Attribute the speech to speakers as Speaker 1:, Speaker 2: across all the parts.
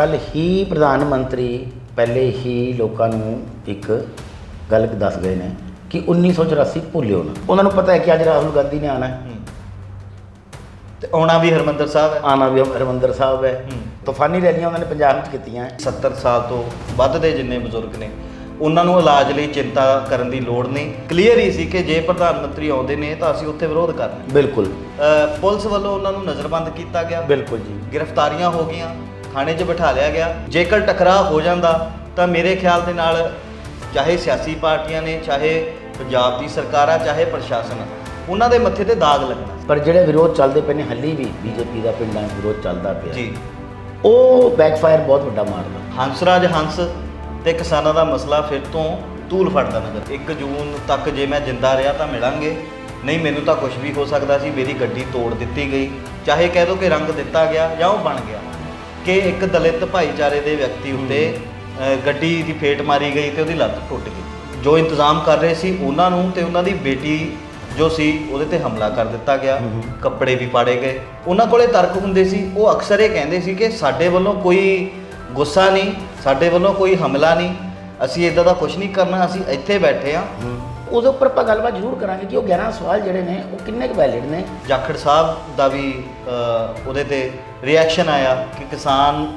Speaker 1: ਕੱਲ ਹੀ ਪ੍ਰਧਾਨ ਮੰਤਰੀ ਪਹਿਲੇ ਹੀ ਲੋਕਾਂ ਨੂੰ ਇੱਕ ਗੱਲ ਦੱਸ ਗਏ ਨੇ ਕਿ 1984 ਭੁੱਲਿਓ ਨਾ। ਉਹਨਾਂ ਨੂੰ ਪਤਾ ਹੈ ਕਿ ਅੱਜ ਰਾਹੁਲ ਗਾਂਧੀ ਨੇ ਆਣਾ ਹੈ।
Speaker 2: ਤੇ ਆਉਣਾ ਵੀ ਹਰਮੰਦਰ ਸਾਹਿਬ ਹੈ।
Speaker 1: ਆਣਾ ਵੀ ਹਰਿਮੰਦਰ ਸਾਹਿਬ ਹੈ। ਤੂਫਾਨੀ ਰੈਲੀਆਂ ਉਹਨਾਂ ਨੇ ਪੰਜਾਬ ਵਿੱਚ ਕੀਤੀਆਂ ਹੈ।
Speaker 2: 70 ਸਾਲ ਤੋਂ ਵੱਧ ਦੇ ਜਿੰਨੇ ਬਜ਼ੁਰਗ ਨੇ ਉਹਨਾਂ ਨੂੰ ਇਲਾਜ ਲਈ ਚਿੰਤਾ ਕਰਨ ਦੀ ਲੋੜ ਨਹੀਂ। ਕਲੀਅਰ ਹੀ ਸੀ ਕਿ ਜੇ ਪ੍ਰਧਾਨ ਮੰਤਰੀ ਆਉਂਦੇ ਨੇ ਤਾਂ ਅਸੀਂ ਉੱਥੇ ਵਿਰੋਧ ਕਰਨਾ
Speaker 1: ਬਿਲਕੁਲ।
Speaker 2: ਪੁਲਿਸ ਵੱਲੋਂ ਉਹਨਾਂ ਨੂੰ ਨਜ਼ਰਬੰਦ ਕੀਤਾ ਗਿਆ।
Speaker 1: ਬਿਲਕੁਲ ਜੀ।
Speaker 2: ਗ੍ਰਿਫਤਾਰੀਆਂ ਹੋ ਗਈਆਂ। ਥਾਣੇ 'ਚ ਬਿਠਾ ਲਿਆ ਗਿਆ। ਜੇਕਰ ਟਕਰਾਅ ਹੋ ਜਾਂਦਾ ਤਾਂ ਮੇਰੇ ਖਿਆਲ ਦੇ ਨਾਲ ਚਾਹੇ ਸਿਆਸੀ ਪਾਰਟੀਆਂ ਨੇ ਚਾਹੇ ਪੰਜਾਬ ਦੀ ਸਰਕਾਰ ਚਾਹੇ ਪ੍ਰਸ਼ਾਸਨ ਉਹਨਾਂ ਦੇ ਮੱਥੇ ਤੇ ਦਾਗ ਲੱਗਣਾ।
Speaker 1: ਪਰ ਜਿਹੜੇ ਵਿਰੋਧ ਚੱਲਦੇ ਪਏ ਨੇ ਹੱਲੀ ਵੀ ਬੀਜੇਪੀ ਦਾ ਪਿੰਡਾਂ 'ਚ ਵਿਰੋਧ ਚੱਲਦਾ ਪਿਆ।
Speaker 2: ਜੀ।
Speaker 1: ਉਹ ਬੈਕਫਾਇਰ ਬਹੁਤ ਵੱਡਾ ਮਾਰਦਾ
Speaker 2: ਹੰਸਰਾਜ ਹੰਸ ਤੇ ਕਿਸਾਨਾਂ ਦਾ ਮਸਲਾ ਫਿਰ ਤੋਂ ਤੂਲ ਫੜਦਾ ਨਜ਼ਰ। 1 ਜੂਨ ਤੱਕ ਜੇ ਮੈਂ ਜਿੰਦਾ ਰਿਹਾ ਤਾਂ ਮਿਲਾਂਗੇ। ਨਹੀਂ ਮੈਨੂੰ ਤਾਂ ਕੁਝ ਵੀ ਹੋ ਸਕਦਾ ਸੀ। ਮੇਰੀ ਗੱਡੀ ਤੋੜ ਦਿੱਤੀ ਗਈ। ਚਾਹੇ ਕਹਿ ਦੋ ਕਿ ਰੰਗ ਦਿੱਤਾ ਗਿਆ ਜਾਂ ਉਹ ਬਣ ਗਿਆ। ਕਿ ਇੱਕ ਦਲਿਤ ਭਾਈਚਾਰੇ ਦੇ ਵਿਅਕਤੀ ਉੱਤੇ ਅ, ਗੱਡੀ ਦੀ ਫੇਟ ਮਾਰੀ ਗਈ ਤੇ ਉਹਦੀ ਲੱਤ ਟੁੱਟ ਗਈ। ਜੋ ਇੰਤਜ਼ਾਮ ਕਰ ਰਹੇ ਸੀ ਉਹਨਾਂ ਨੂੰ ਤੇ ਉਹਨਾਂ ਦੀ ਬੇਟੀ ਜੋ ਸੀ ਉਹਦੇ ਤੇ ਹਮਲਾ ਕਰ ਦਿੱਤਾ ਗਿਆ। ਕੱਪੜੇ ਵੀ ਪਾੜੇ ਗਏ। ਉਹਨਾਂ ਕੋਲੇ ਤਰਕ ਹੁੰਦੇ ਸੀ। ਉਹ ਅਕਸਰ ਇਹ ਕਹਿੰਦੇ ਸੀ ਕਿ ਸਾਡੇ ਵੱਲੋਂ ਕੋਈ ਗੁੱਸਾ ਨਹੀਂ ਸਾਡੇ ਵੱਲੋਂ ਕੋਈ ਹਮਲਾ ਨਹੀਂ। ਅਸੀਂ ਇਦਾਂ ਦਾ ਕੁਝ ਨਹੀਂ ਕਰਨਾ ਅਸੀਂ ਇੱਥੇ ਬੈਠੇ ਆ
Speaker 1: ਉਹਦੇ ਉੱਪਰ ਆਪਾਂ ਗੱਲਬਾਤ ਜ਼ਰੂਰ ਕਰਾਂਗੇ ਕਿ ਉਹ 11 ਸਵਾਲ ਜਿਹੜੇ ਨੇ ਉਹ ਕਿੰਨੇ ਕੁ ਵੈਲਿਡ ਨੇ।
Speaker 2: ਜਾਖੜ ਸਾਹਿਬ ਦਾ ਵੀ ਅ, ਉਹਦੇ ਤੇ ਰਿਐਕਸ਼ਨ ਆਇਆ ਕਿ ਕਿਸਾਨ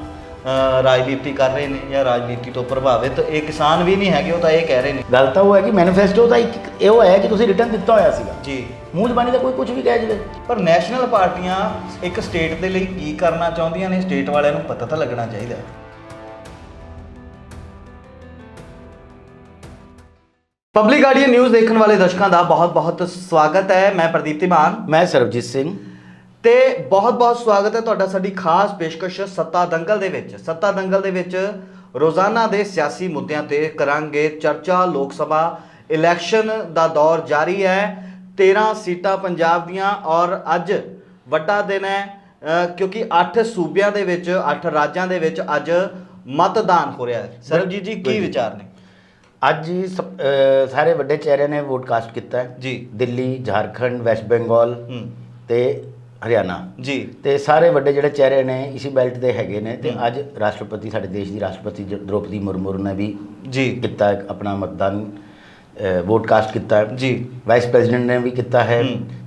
Speaker 2: ਅ, ਰਾਜਨੀਤੀ ਕਰ ਰਹੇ ਨੇ ਜਾਂ ਰਾਜਨੀਤੀ ਤੋਂ ਪ੍ਰਭਾਵਿਤ। ਇਹ ਕਿਸਾਨ ਵੀ ਨਹੀਂ ਹੈਗੇ ਉਹ ਤਾਂ ਇਹ ਕਹਿ ਰਹੇ ਨੇ।
Speaker 1: ਗੱਲ ਤਾਂ ਉਹ ਹੈ ਕਿ ਮੈਨੀਫੈਸਟੋ ਦਾ ਇੱਕ ਇਹੋ ਹੈ ਕਿ ਤੁਸੀਂ ਰਿਟਰਨ ਦਿੱਤਾ ਹੋਇਆ ਸੀਗਾ।
Speaker 2: ਜੀ।
Speaker 1: ਮੂੰਹ ਜ਼ਬਾਨੀ ਦਾ ਕੋਈ ਕੁਝ ਵੀ ਕਹਿ ਜਵੇ।
Speaker 2: ਪਰ ਨੈਸ਼ਨਲ ਪਾਰਟੀਆਂ ਇੱਕ ਸਟੇਟ ਦੇ ਲਈ ਕੀ ਕਰਨਾ ਚਾਹੁੰਦੀਆਂ ਨੇ ਸਟੇਟ ਵਾਲਿਆਂ ਨੂੰ ਪਤਾ ਤਾਂ ਲੱਗਣਾ ਚਾਹੀਦਾ। ਪਬਲਿਕ ਗਾਰਡੀਅਨ ਨਿਊਜ਼ ਦੇਖਣ ਵਾਲੇ ਦਰਸ਼ਕਾਂ ਦਾ ਬਹੁਤ-ਬਹੁਤ ਸਵਾਗਤ ਹੈ। ਮੈਂ ਪ੍ਰਦੀਪ ਧੀਮਾਨ
Speaker 1: ਮੈਂ ਸਰਬਜੀਤ ਸਿੰਘ।
Speaker 2: ਤੇ ਬਹੁਤ-ਬਹੁਤ ਸਵਾਗਤ ਹੈ ਤੁਹਾਡਾ ਸਾਡੀ ਖਾਸ ਪੇਸ਼ਕਸ਼ ਸੱਤਾ ਦੰਗਲ ਦੇ ਵਿੱਚ। ਸੱਤਾ ਦੰਗਲ ਦੇ ਵਿੱਚ ਰੋਜ਼ਾਨਾ ਦੇ ਸਿਆਸੀ ਮੁੱਦਿਆਂ ਤੇ ਕਰਾਂਗੇ ਚਰਚਾ। ਲੋਕ ਸਭਾ ਇਲੈਕਸ਼ਨ ਦਾ ਦੌਰ ਜਾਰੀ ਹੈ। 13 ਸੀਟਾਂ ਪੰਜਾਬ ਦੀਆਂ ਔਰ ਅੱਜ ਵੱਡਾ ਦਿਨ ਹੈ। ਕਿਉਂਕਿ 8 ਸੂਬਿਆਂ ਦੇ ਵਿੱਚ 8 ਰਾਜਾਂ ਦੇ ਵਿੱਚ ਅੱਜ ਮਤਦਾਨ ਹੋ ਰਿਹਾ ਹੈ। ਸਰਬਜੀਤ ਜੀ ਕੀ। ਵਿਚਾਰ ਨੇ?
Speaker 1: ਅੱਜ ਹੀ ਸਭ- ਅਹ ਸਾਰੇ ਵੱਡੇ ਚਿਹਰਿਆਂ ਨੇ ਵੋਟ ਕਾਸਟ ਕੀਤਾ ਹੈ।
Speaker 2: ਜੀ।
Speaker 1: ਦਿੱਲੀ ਝਾਰਖੰਡ ਵੈਸਟ ਬੰਗਾਲ
Speaker 2: ਹੂੰ।
Speaker 1: ਤੇ ਹਰਿਆਣਾ।
Speaker 2: ਜੀ।
Speaker 1: ਤੇ ਸਾਰੇ ਵੱਡੇ ਜਿਹੜੇ ਚਿਹਰੇ ਨੇ ਇਸੀ ਬੈਲਟ ਦੇ ਹੈਗੇ ਨੇ ਤੇ। ਅੱਜ ਰਾਸ਼ਟਰਪਤੀ ਸਾਡੇ ਦੇਸ਼ ਦੀ ਰਾਸ਼ਟਰਪਤੀ ਜ- ਦ੍ਰੋਪਦੀ ਮੁਰਮੂ ਨੇ ਵੀ
Speaker 2: ਜੀ।
Speaker 1: ਕੀਤਾ ਹੈ ਆਪਣਾ ਮਤਦਾਨ ਵੋਟ ਕਾਸਟ ਕੀਤਾ ਹੈ।
Speaker 2: ਜੀ।
Speaker 1: ਵਾਈਸ ਪ੍ਰੈਜ਼ੀਡੈਂਟ ਨੇ ਵੀ ਕੀਤਾ ਹੈ।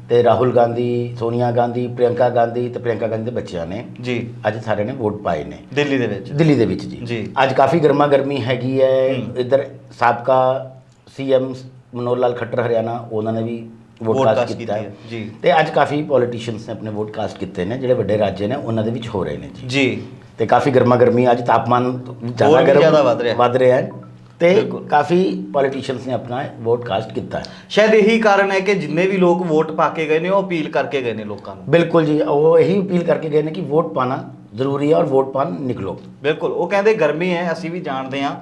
Speaker 1: ਤੇ ਰਾਹੁਲ ਗਾਂਧੀ ਸੋਨੀਆ ਗਾਂਧੀ ਪ੍ਰਿਯੰਕਾ ਗਾਂਧੀ ਤੇ ਪ੍ਰਿਯੰਕਾ ਗਾਂਧੀ ਦੇ ਬੱਚਿਆਂ ਨੇ
Speaker 2: ਜੀ।
Speaker 1: ਅੱਜ ਸਾਰੇ ਨੇ ਵੋਟ ਪਾਏ ਨੇ।
Speaker 2: ਦਿੱਲੀ ਦੇ ਵਿੱਚ।
Speaker 1: ਦਿੱਲੀ ਦੇ ਵਿੱਚ ਜੀ। ਅੱਜ ਕਾਫੀ ਗਰਮਾ ਗਰਮੀ ਹੈਗੀ ਹੈ। ਇੱਧਰ ਸਾਬਕਾ ਸੀਐਮ ਮਨੋਹਰ ਲਾਲ ਖੱਟਰ ਹਰਿਆਣਾ ਉਹਨਾਂ ਨੇ ਵੀ ਵੋਟ ਕਾਸਟ ਕੀਤਾ ਹੈ।
Speaker 2: ਜੀ।
Speaker 1: ਤੇ ਅੱਜ ਕਾਫੀ ਪੋਲੀਟੀਸ਼ੀਅਨਸ ਨੇ ਆਪਣੇ ਵੋਟ ਕਾਸਟ ਕੀਤੇ ਨੇ ਜਿਹੜੇ ਵੱਡੇ ਰਾਜ ਨੇ ਉਹਨਾਂ ਦੇ ਵਿੱਚ ਹੋ ਰਹੇ ਨੇ ਜੀ।
Speaker 2: ਜੀ।
Speaker 1: ਤੇ ਕਾਫੀ ਗਰਮਾ ਗਰਮੀ ਅੱਜ ਤਾਪਮਾਨ ਜ਼ਿਆਦਾ ਗਰਮ
Speaker 2: ਜ਼ਿਆਦਾ ਵੱਧ ਰਿਹਾ।
Speaker 1: ਵੱਧ ਰਿਹਾ ਹੈ। ਤੇ। ਕਾਫੀ ਪੋਲੀਟੀਸ਼ੀਅਨਸ ਨੇ ਆਪਣਾ ਵੋਟ ਕਾਸਟ ਕੀਤਾ ਹੈ।
Speaker 2: ਸ਼ਾਇਦ ਇਹੀ ਕਾਰਨ ਹੈ ਕਿ ਜਿੰਨੇ ਵੀ ਲੋਕ ਵੋਟ ਪਾ ਕੇ ਗਏ ਨੇ ਉਹ ਅਪੀਲ ਕਰਕੇ ਗਏ ਨੇ ਲੋਕਾਂ ਨੂੰ।
Speaker 1: ਬਿਲਕੁਲ ਜੀ ਉਹ ਇਹੀ ਅਪੀਲ ਕਰਕੇ ਗਏ ਨੇ ਕਿ ਵੋਟ ਪਾਣਾ ਜ਼ਰੂਰੀ ਹੈ ਔਰ ਵੋਟ ਪਾਣ ਨਿਕਲੋ।
Speaker 2: ਬਿਲਕੁਲ ਉਹ ਕਹਿੰਦੇ ਗਰਮੀ ਹੈ ਅਸੀਂ ਵੀ ਜਾਣਦੇ ਹਾਂ।